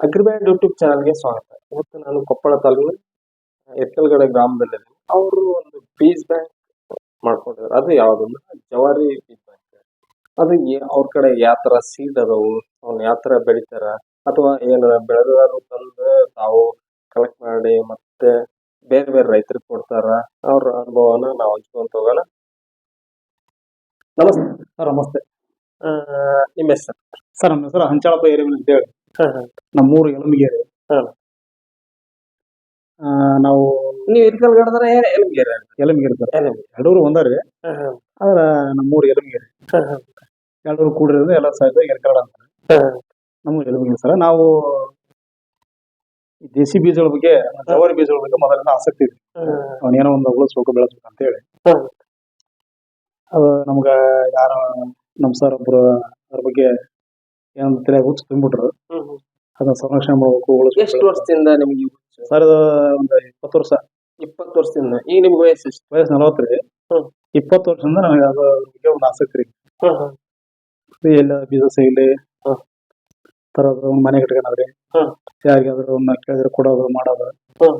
ಅಗ್ರಿಬ್ಯಾಂಡ್ YouTube ಚಾನಲ್ಗೆ ಸ್ವಾಗತ. ಇವತ್ತು ನಾನು ಕೊಪ್ಪಳ ತಾಲೂಕಿನ ಎತ್ತಲ್ಗಡೆ ಗ್ರಾಮದಲ್ಲಿ ಅವರು ಒಂದು ಬೀಜ್ ಬ್ಯಾಂಕ್ ಮಾಡ್ಕೊಂಡಿದ್ದಾರೆ. ಅದು ಯಾವ್ದಂದ್ರೆ ಜವಾರಿ ಬೀಜ್ ಬ್ಯಾಂಕ್ ಅದು ಅವ್ರ ಕಡೆ ಯಾವ ತರ ಸೀಡ್ ಅದಾವು ಅವ್ನ ಯಾವ ತರ ಬೆಳಿತಾರ ಅಥವಾ ಏನ ಬೆಳೆದಾರು ತಂದು ತಾವು ಕಲೆಕ್ಟ್ ಮಾಡಿ ಮತ್ತೆ ಬೇರೆ ಬೇರೆ ರೈತರಿಗೆ ಕೊಡ್ತಾರ ಅವ್ರ ಅನುಭವನ ನಾವು ಹಂಚ್ಕೊಂತ ಹೋಗೋಣ. ನಮಸ್ತೆ. ಸರ್ ನಮಸ್ತೆ. ನಿಮ್ಮ ಹೆಸರು? ಸರ್ ನಮ್ಮ ಹೆಸರು ಹಂಚಾಳಪ್ಪ ಏರಿಯಾ ಅಂತ ಹೇಳಿ ನಮ್ಮೂರು. ಆ, ನಾವು ನೀವು ಇರ್ಕಲ್ಗಡದ್ರೆ ಎಲ್ಗೇರಿ ಯಲಮಗೇರಿ ಸರ್. ಎಲ್ಗೇರಿ ಎರಡೂರು ಒಂದಾರಿ. ಆದ್ರ ನಮ್ಮೂರು ಯಲಮಗೇರಿ ಎರಡೂರು ಕೂಡಿರೋದು ಎಲ್ಲ ಸಾಯ್ತು ಎರ್ಕರಡ ಅಂತ. ನಮ್ಮೂರು ಯಲಮಗೇರಿ ಸರ್. ನಾವು ದೇಸಿ ಬೀಜಗಳ ಬಗ್ಗೆ ಜವಾರಿ ಬೀಜಗಳ ಬಗ್ಗೆ ಮೊದಲಿಂದ ಆಸಕ್ತಿ ಇದೆ. ಅವನೇನೋ ಒಂದು ಉಳಿಸ್ಬೇಕು ಬೆಳೆಸ್ಬೇಕು ಅಂತ ಹೇಳಿ. ಹ್ಮ್. ಅದು ನಮ್ಗ ಯಾರ ನಮ್ಮ ಸರ್ ಒಬ್ರು ಅದ್ರ ಬಗ್ಗೆ ಏನಂತ ತಿಳಿಯಾಗ ಹುಚ್ಚು ತುಂಬಿಟ್ರು. ಅದನ್ನ ಸಂರಕ್ಷಣೆ ಮಾಡಬೇಕು ಎಷ್ಟು ಉಳಿಸ್ಬೇಕು ವರ್ಷದಿಂದ ನಿಮ್ಗೆ ಈ ಹುಚ್ಚು? ಸರ್ ಇದು ಒಂದು ಇಪ್ಪತ್ತು ವರ್ಷ. ಇಪ್ಪತ್ತು ವರ್ಷದಿಂದ. ಈಗ ನಿಮ್ಗೆ ವಯಸ್ಸು ಎಷ್ಟು? ವಯಸ್ಸು ನಲವತ್ತು ರೀ. ಹ್ಮ್. ಇಪ್ಪತ್ತು ವರ್ಷದಿಂದ ನನಗೆ ಅದ್ರ ಬಗ್ಗೆ ಒಂದು ಆಸಕ್ತಿ ರೀ. ಎಲ್ಲ ಬಿಸ್ನೆಸ್ ಸಿಗಲಿ. ಹ್ಮ್. ತರೋದು ಒಂದು ಮನೆ ಕಟ್ಕೊಂಡ್ರಿ ಹ್ಮ್. ಯಾರಿಗಾದ್ರೂ ಒಂದು ಕೇಳಿದ್ರೆ ಕೊಡೋದು ಮಾಡೋದು. ಹ್ಮ್.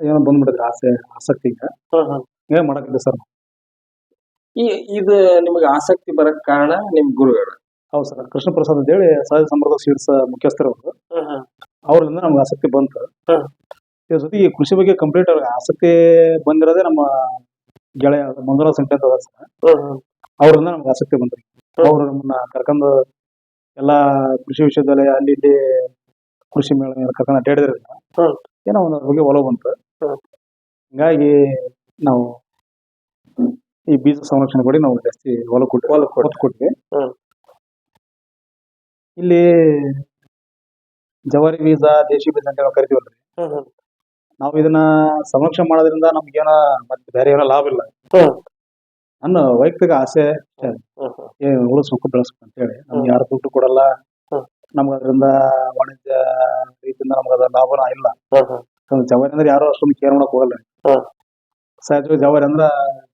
ಏನೋ ಬಂದ್ಬಿಟ್ಟಿದ್ರಿ ಆಸೆ ಆಸಕ್ತಿ ಈಗ. ಏನ್ ಮಾಡಕ್ಕಿದ್ದೆ ಸರ್ ಈ ಇದು ನಿಮಗೆ ಆಸಕ್ತಿ ಬರಕ್ ಕಾರಣ ನಿಮ್ ಗುರುಗಳು. ಹೌದು ಸರ್. ಕೃಷ್ಣ ಪ್ರಸಾದ್ ಅಂತ ಹೇಳಿ ಸಹಜ ಸಮೃದ್ಧ ಸೀಡ್ಸ್ ಮುಖ್ಯಸ್ಥರು ಅವರು. ಅವ್ರಿಂದ ನಮ್ಗೆ ಆಸಕ್ತಿ ಬಂತು. ಇದ್ರ ಜೊತೆಗೆ ಕೃಷಿ ಬಗ್ಗೆ ಕಂಪ್ಲೀಟ್ ಅವ್ರಿಗೆ ಆಸಕ್ತಿ ಬಂದಿರೋದೇ ನಮ್ಮ ಗೆಳೆಯ ಮಂಜುನಾಥ್ ಸಂಖ್ಯೆ ಅಂತ ಸರ್. ಅವರಿಂದ ನಮ್ಗೆ ಆಸಕ್ತಿ ಬಂತು. ಅವರು ನಮ್ಮನ್ನ ಕರ್ಕೊಂಡು ಎಲ್ಲ ಕೃಷಿ ವಿಶ್ವವಿದ್ಯಾಲಯ ಅಲ್ಲಿ ಇಲ್ಲಿ ಕೃಷಿ ಮೇಳ ಕರ್ಕೊಂಡು ಅಡ್ಡಾಡಿದ್ರಿಂದ. ಏನೋ ಒಂದು ಬಗ್ಗೆ ಒಲವು ಬಂತು. ಹಿಂಗಾಗಿ ನಾವು ಈ ಬೀಜ ಸಂರಕ್ಷಣೆ ಕೊಡಿ ನಾವು ಜಾಸ್ತಿ ಒಲ ಕೊಟ್ಟು ಒಲವು ಕೊಟ್ಟು. ಕೊಟ್ವಿ. ಇಲ್ಲಿ ಜವಾರಿ ಬೀಜ ದೇಶಿ ಬೀಜ ಅಂತ ಕರಿತೀವಲ್ರಿ. ನಾವು ಇದನ್ನ ಸಂರಕ್ಷಣೆ ಮಾಡೋದ್ರಿಂದ ನಮ್ಗೇನ ಮತ್ತೆ ಬೇರೆ ಏನೋ ಲಾಭ ಇಲ್ಲ. ನನ್ನ ವೈಯಕ್ತಿಕ ಆಸೆ ಏ ಉಳಿಸ್ಬೇಕು ಬೆಳೆಸ್ಬೇಕು ಅಂತ ಹೇಳಿ. ನಮ್ಗೆ ಯಾರು ದುಡ್ಡು ಕೊಡಲ್ಲ. ಹ್ಮ್. ನಮ್ಗೆ ಅದರಿಂದ ವಾಣಿಜ್ಯ ರೀತಿಯಿಂದ ನಮ್ಗೆ ಅದ ಲಾಭನ ಇಲ್ಲ. ಯಾಕಂದ್ರೆ ಜವಾರಿ ಅಂದ್ರೆ ಯಾರು ಅಷ್ಟೊಂದು ಕೇರ್ ಮಾಡಕ್ ಹೋಗಲ್ಲ. ಹ್ಮ್. ಸಹಜವಾಗಿ ಜವಾರಿ ಅಂದ್ರ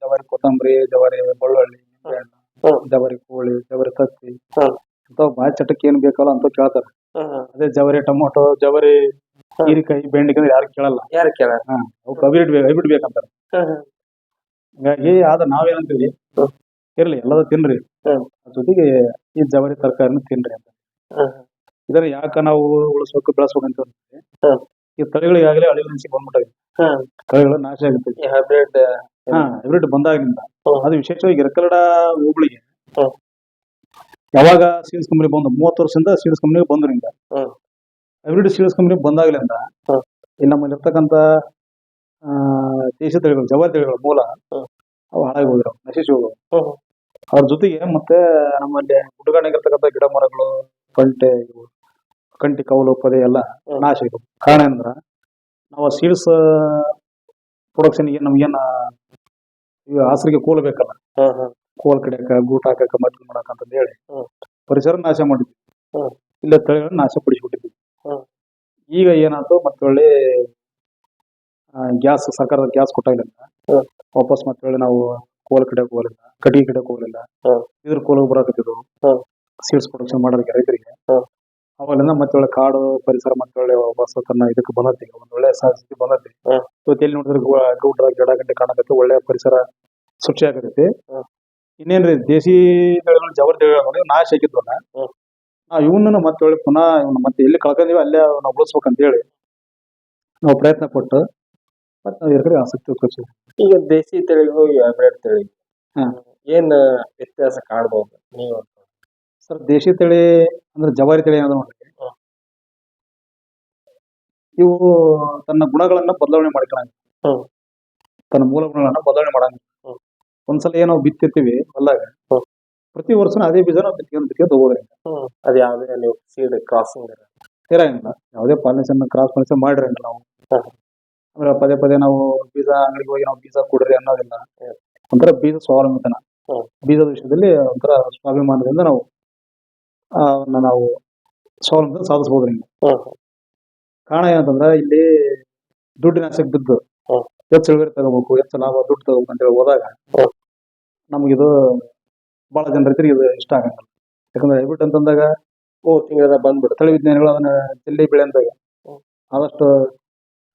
ಜವಾರಿ ಕೊತ್ತಂಬರಿ ಜವಾರಿ ಬೆಳ್ಳುಳ್ಳಿ ಹ್ಮ್. ಜವಾರಿ ಕೋಳಿ ಜವಾರಿ ತತ್ತಿ. ಹ್ಮ್. ಇಂಥವ್ ಬಾಯಿ ಚಟಕ್ಕೆ ಏನ್ ಬೇಕಲ್ಲ ಅಂತ ಕೇಳ್ತಾರ. ಅದೇ ಜವಾರಿ ಟೊಮೊಟೊ ಜವಾರಿ. ಹೀರಿಕಾಯಿ ಬೆಂಡೆಕಾಯಿ ಯಾರು ಕೇಳಲ್ಲ. ಯಾರು ಕೇಳ ಅವು ಹೈಬ್ರಿಡ್ ಬೇಕು ಹೈಬ್ರಿಡ್ ಬೇಕಂತಾರ. ಹಿಂಗಾಗಿ ಆದ್ರೆ ನಾವೇನಂತೀವಿ. ಇರ್ಲಿ ಎಲ್ಲದ ತಿನ್ರಿ. ಜೊತೆಗೆ ಈ ಜವಾರಿ ತರಕಾರಿನ ತಿನ್ರಿ ಅಂತ. ಇದನ್ನ ಯಾಕ ನಾವು ಉಳಿಸ್ಬೇಕು ಬೆಳೆಸ್ಬೇಕು ಅಂತ ಅಂದ್ರೆ. ಈ ತಳಿಗಳು ಈಗಾಗಲೇ ನಿಮಿಷ ಬಂದ್ಬಿಟ್ಟಿವೆ. ತಳಿಗಳು ನಾಶ ಆಗುತ್ತೆ. ಈ ಹೈಬ್ರಿಡ್ ಹಾ ಹೈಬ್ರಿಡ್ ಬಂದಾಗಿಂದ ಅದು ವಿಶೇಷವಾಗಿ ಎರಕಲಡ ಹೋಬಳಿಗೆ. ಯಾವಾಗ ಸೀಡ್ಸ್ ಕಂಪನಿ ಬಂದು ಮೂವತ್ತು ವರ್ಷದಿಂದ ಸೀಡ್ಸ್ ಕಂಪನಿ ಬಂದ್ರಿಂದ ಹ್ಮ್. ಹೈಬ್ರಿಡ್ ಸೀಡ್ಸ್ ಕಂಪನಿ ಬಂದಾಗಲಿಂದ. ಇಲ್ಲಿ ನಮ್ಮಲ್ಲಿ ಇರ್ತಕ್ಕಂಥ ಆ, ದೇಶ ತಳಿಗಳು ಜವಾರಿ ತಳಿಗಳು ಮೂಲ. ಅವು ಹಾಳಾಗಿ ಹೋಗಿರೋ ನಶಿಸಿ ಹೋಗೋದು ಅವ್ರ ಜೊತೆಗೆ ಮತ್ತೆ ನಮ್ಮಲ್ಲಿ ಗುಡ್ಡಗಾಡಿಗಿರ್ತಕ್ಕಂಥ ಗಿಡ ಮರಗಳು ಕಂಟೆ ಕಂಟಿ ಕವಲು ಪದೇ ಎಲ್ಲ ನಾಶ ಆಗಿದೆ. ಕಾರಣ ಏನಂದ್ರ ನಾವು ಸೀಡ್ಸ್ ಪ್ರೊಡಕ್ಷನ್ಗೆ ನಮ್ಗೇನು ಈಗ ಹಸಿರಿಗೆ ಕೂಲ್ ಬೇಕಲ್ಲ. ಕೋಲ್ ಕಡಿಯಕ ಗೂಟ ಹಾಕಕ ಮದ್ದು ಮಾಡಕ ಅಂತ ಹೇಳಿ ಹ್ಮ್. ಪರಿಸರ ನಾಶ ಮಾಡಿದ್ವಿ ಹ್ಮ್. ಇಲ್ಲ ತಳಿಗಳನ್ನ ನಾಶ ಪಡಿಸಿಬಿಟ್ಟಿದ್ವಿ ಹ್ಮ್. ಈಗ ಏನಾಯ್ತು ಮತ್ತೆ ಒಳ್ಳೆ ಗ್ಯಾಸ್ ಸರ್ಕಾರದ ಗ್ಯಾಸ್ ಕೊಟ್ಟಿಲ್ಲ ಹ್ಮ್. ವಾಪಸ್ ಮತ್ತೆ ಒಳ್ಳೆ ನಾವು ಕೋಲ್ ಕಡಿಯಕ್ ಹೋಗಲಿಲ್ಲ ಕಟ್ಟಿಗೆ ಕಡಿಯಕ್ ಹೋಗಲಿಲ್ಲ ಹ್ಮ್. ಇದ್ರ ಕೋಲ್ ಬರಾಕತ್ತಿದ್ರು ಹ್ಮ್. ಸೀಡ್ಸ್ ಪ್ರೊಡಕ್ಷನ್ ಮಾಡೋದಕ್ಕೆ ರೈತರಿಗೆ ಹ್ಮ್. ಅವಾಗಲಿಂದ ಮತ್ತೆ ಒಳ್ಳೆ ಕಾಡು ಪರಿಸರ ಮತ್ತೆ ಒಳ್ಳೆ ವಾಪಸ್ ತನ್ನ ಇದಕ್ಕೆ ಬಂದತಿ ಒಂದ್ ಒಳ್ಳೆ ಸ್ಥಿತಿ ಬಂದತಿ ಹ್ಮ್. ಇವತ್ತು ಎಲ್ಲಿ ನೋಡಿದ್ರೆ ಗು- ಗುಡ್ಡ ಗಿಡ ಗಂಟೆ ಕಾಣಕತ್ತೆ ಒಳ್ಳೆ ಪರಿಸರ ಸ್ವಚ್ಛ ಆಗತೈತಿ. ಇನ್ನೇನ್ರಿ ದೇಸಿ ಬೆಳೆಗಳು ಜವರ್ ತಳಿಗಳು ನೋಡಿ ನಾಶ ಆಗಿದ್ವಲ್ಲ. ನಾವು ಇವನ್ನ ಮತ್ತೆ ಒಳ್ಳೆ ಪುನಃ ಇವ್ನ ಮತ್ತೆ ಎಲ್ಲಿ ಕಳ್ಕೊಂಡಿವಿ ಅಲ್ಲೇ ನಾವು ಉಳಿಸ್ಬೇಕಂತ ಹೇಳಿ ನಾವು ಪ್ರಯತ್ನ ಪಟ್ಟು ಮತ್ತೆ ನಾವು ಕಡೆ ಆಸಕ್ತಿ ತೋರಿಸಿದ್ವಿ ಈಗ ದೇಸಿ ತಳಿಗೂ ಹೈಬ್ರಿಡ್ ತಳಿ ಹಾ. ಏನ್ ವ್ಯತ್ಯಾಸ ಕಾಣ್ಬೋದು ನೀವು ಸರ್ ದೇಸಿ ತಳಿ ಅಂದ್ರೆ ಜವಾರಿ ತಳಿ ಅನ್ನೋದು ನೋಡ್ರಿ ಹ್ಮ್. ಇವು ತನ್ನ ಗುಣಗಳನ್ನ ಬದಲಾವಣೆ ಮಾಡ್ಕೊಳಂಗ ಹ್ಮ್. ತನ್ನ ಮೂಲ ಗುಣಗಳನ್ನ ಬದಲಾವಣೆ ಮಾಡಂಗ ಹ್ಮ್. ಒಂದ್ಸಲ ಏನೋ ಬಿತ್ತಿರ್ತೀವಿ ಹೊಲ್ದಾಗ. ಪ್ರತಿ ವರ್ಷ ಅದೇ ಬೀಜನ ಬಿತ್ಕೊಂಡ್ ಬಿತ್ಕೊಂಡ್ ಹೋಗೋದ್ರಿಂದ ಅದ್ ಯಾವ್ದೇ ನೀವು ಸೀಡ್ ಕ್ರಾಸಿಂಗ್ ಇರಂಗಿಲ್ಲ ಯಾವುದೇ ಪಾಲಿನೇಷನ್ ಕ್ರಾಸ್ ಪಾಲಿನೇಷನ್ ಮಾಡಿರಂಗಿಲ್ಲ ನಾವು. ಅಂದ್ರೆ ಪದೇ ಪದೇ ನಾವು ಬೀಜ ಅಂಗಡಿಗೆ ಹೋಗಿ ನಾವು ಬೀಜ ಕೊಡ್ರಿ ಅನ್ನೋದಿಲ್ಲ. ಒಂಥರ ಬೀಜ ಸ್ವಾವಲಂಬಿತನ ಬೀಜದ ವಿಷಯದಲ್ಲಿ ಒಂಥರ ಸ್ವಾಭಿಮಾನದಿಂದ ನಾವು ನಾವು ಸ್ವಾವಲಂಬನೆ ಸಾಧಿಸಬಹುದು ಕಾರಣ ಏನಂತಂದ್ರೆ ಇಲ್ಲಿ ದುಡ್ಡಿನ ಆಸೆಗೆ ಬಿದ್ದು. ಹೆಚ್ಚು ಇಳುವರಿ ತಗೋಬೇಕು ಹೆಚ್ಚು ಲಾಭ ದುಡ್ಡು ತಗೋಬೇಕು ಅಂತ ಹೇಳಿ ಹೋದಾಗ. ನಮಗಿದು ಬಹಳ ಜನ ರೈತರಿಗೆ ಇದು ಇಷ್ಟ ಆಗಂಗಿಲ್ಲ. ಯಾಕಂದ್ರೆ ಹೈಬ್ರಿಡ್ ಅಂತಂದಾಗ ಓ ತಿಂಗಳ ಬಂದ್ಬಿಡು. ತಳಿ ವಿಜ್ಞಾನಿಗಳು ಅದನ್ನ ಜಲ್ದಿ ಬೆಳೆ ಅಂದಾಗ ಆದಷ್ಟು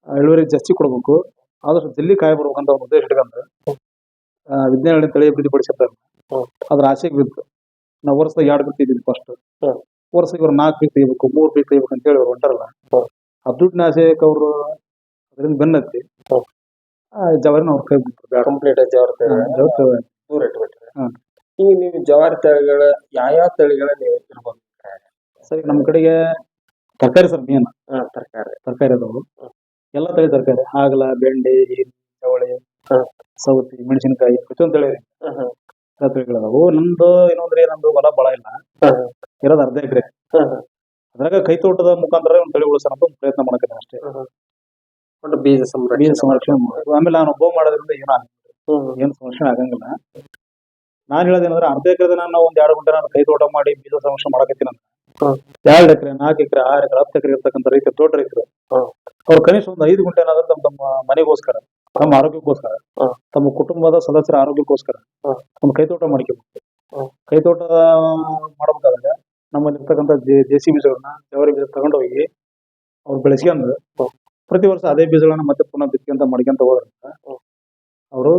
ಇಳುವರಿ ಜಾಸ್ತಿ ಕೊಡ್ಬೇಕು. ಆದಷ್ಟು ಜಲ್ದಿ ಕಾಯಿ ಬರ್ಬೇಕಂತ ಒಂದು ಉದ್ದೇಶ ಇಟ್ಕೊಂಡ್ರೆ ವಿಜ್ಞಾನಿಗಳ ವಿಜ್ಞಾನಿಗಳಿಂದ ತಳಿ ಅಭಿವೃದ್ಧಿ ಪಡಿಸಿರ್ತಾರೆ ಅದ್ರ ಆಸೆಗೆ ಬಿತ್ತು. ನಾವು ವರ್ಷದಾಗ ಎರಡು ಬೀಕ್ ತೆಗಿದ್ವಿ ಫಸ್ಟ್. ವರ್ಷಕ್ಕೆ ಇವ್ರು ನಾಲ್ಕು ಬೀಕ್ ತೆಗಿಬೇಕು ಮೂರು ಬೀಕ್ ತೆಗಿಬೇಕು ಅಂತ ಹೇಳಿ ಅವ್ರು ಹೊಂಟಾರಲ್ಲ. ಆ ದುಡ್ಡಿನ ಆಸೆಗೆ ಅವರು ಅದರಿಂದ ಬೆನ್ನತ್ತಿ ಜವಾರಿನ ಅವ್ರ ಕೈ ಬಿಟ್ರು. ಕಂಪ್ಲೀಟ್ ಕಂಪ್ಲೀಟ್ ಜವಾರಿ ತಳಿಗಳ ಇಟ್ಬಿಟ್ರಿ. ಹ್ಮ್. ಈಗ ನೀವು ಜವಾರಿ ತಳಿಗಳ ಯಾವ ತಳಿಗಳ ನೀವು ಇರ್ಬೋದು ಸರಿ ನಮ್ಮ ಕಡೆಗೆ ತರಕಾರಿ ಸರ್ ಮೇನ್ ಹಾ ತರಕಾರಿ. ತರಕಾರಿ ಅದಾವು. ಎಲ್ಲ ತಳಿ ತರಕಾರಿ ಹಾಗಲ ಬೆಂಡೆ ಹೀರಿ ಚವಳಿ ಹ್ಮ್. ಸೌತಿ ಮೆಣಸಿನಕಾಯಿ ಪ್ರತಿಯೊಂದು ತಳಿ ಎಲ್ಲ ತಳಿಗಳದಾವು ನಮ್ದು ಇನ್ನೊಂದ್ರೆ ನಂದು ಹೊಲ ಬಳ ಇಲ್ಲ. ಇರೋದು ಅರ್ಧ ಎಕರೆ. ಅದ್ರಾಗ ಕೈ ತೋಟದ ಮುಖಾಂತರ ಒಂದು ತಳಿ ಉಳಿಸೋಣ ಅಂತ ಒಂದು ಪ್ರಯತ್ನ ಮಾಡಕ್ಕೆ ಅಷ್ಟೇ. ಒಟ್ಟು ಬೀಜ ಸಂರಕ್ಷಣೆ ಬೀಜ ಸಂರಕ್ಷಣೆ ಮಾಡೋದು ಆಮೇಲೆ ನಾನು ಒಬ್ಬ ಮಾಡೋದ್ರಿಂದ ಏನೋ ಆಗಲ್ಲ. ಹ್ಮ್. ಏನು ಸಮಸ್ಯೆ ಆಗಂಗಿಲ್ಲ ನಾನು ಹೇಳೋದೇನಂದ್ರೆ ಅರ್ಧ ಎಕರೆ ನಾನು ಒಂದ್ ಎರಡು ಗುಂಟೆ ನಾನು ಕೈ ತೋಟ ಮಾಡಿ ಬೀಜ ಸಮಸ್ಯೆ ಮಾಡಕತ್ತೀನಿ ಅಂತ ಎರಡು ಎಕರೆ ನಾಲ್ಕು ಎಕರೆ ಆರು ಎಕರೆ ಹತ್ತು ಎಕರೆ ಇರ್ತಕ್ಕಂಥ ರೈತರು ದೊಡ್ಡ ರೈತರು. ಅವ್ರು ಕನಿಷ್ಠ ಒಂದು ಐದು ಗುಂಟೆ ಏನಾದ್ರೂ ತಮ್ಮ ತಮ್ಮ ಮನೆಗೋಸ್ಕರ ತಮ್ಮ ಆರೋಗ್ಯಕ್ಕೋಸ್ಕರ ತಮ್ಮ ಕುಟುಂಬದ ಸದಸ್ಯರ ಆರೋಗ್ಯಕ್ಕೋಸ್ಕರ ತಮ್ಮ ಒಂದು ಕೈ ತೋಟ ಮಾಡ್ಕೋಬೇಕು. ಕೈ ತೋಟ ಮಾಡ್ಬೇಕಾದಾಗ ನಮ್ಮಲ್ಲಿ ಇರ್ತಕ್ಕಂಥ ದೇಸಿ ಬೀಜಗಳನ್ನ ಜವರಿ ಬೀಜ ತಗೊಂಡೋಗಿ ಅವ್ರು ಬೆಳೆಸ್ಕೊಂಡು. ಪ್ರತಿ ವರ್ಷ ಅದೇ ಬೀಜಗಳನ್ನ ಮತ್ತೆ ಪುನಃ ಬಿತ್ಕೊಂತ ಮಾಡ್ಕೊಂತ ಹೋದ್ರಂತ ಹ್ಮ್. ಅವರು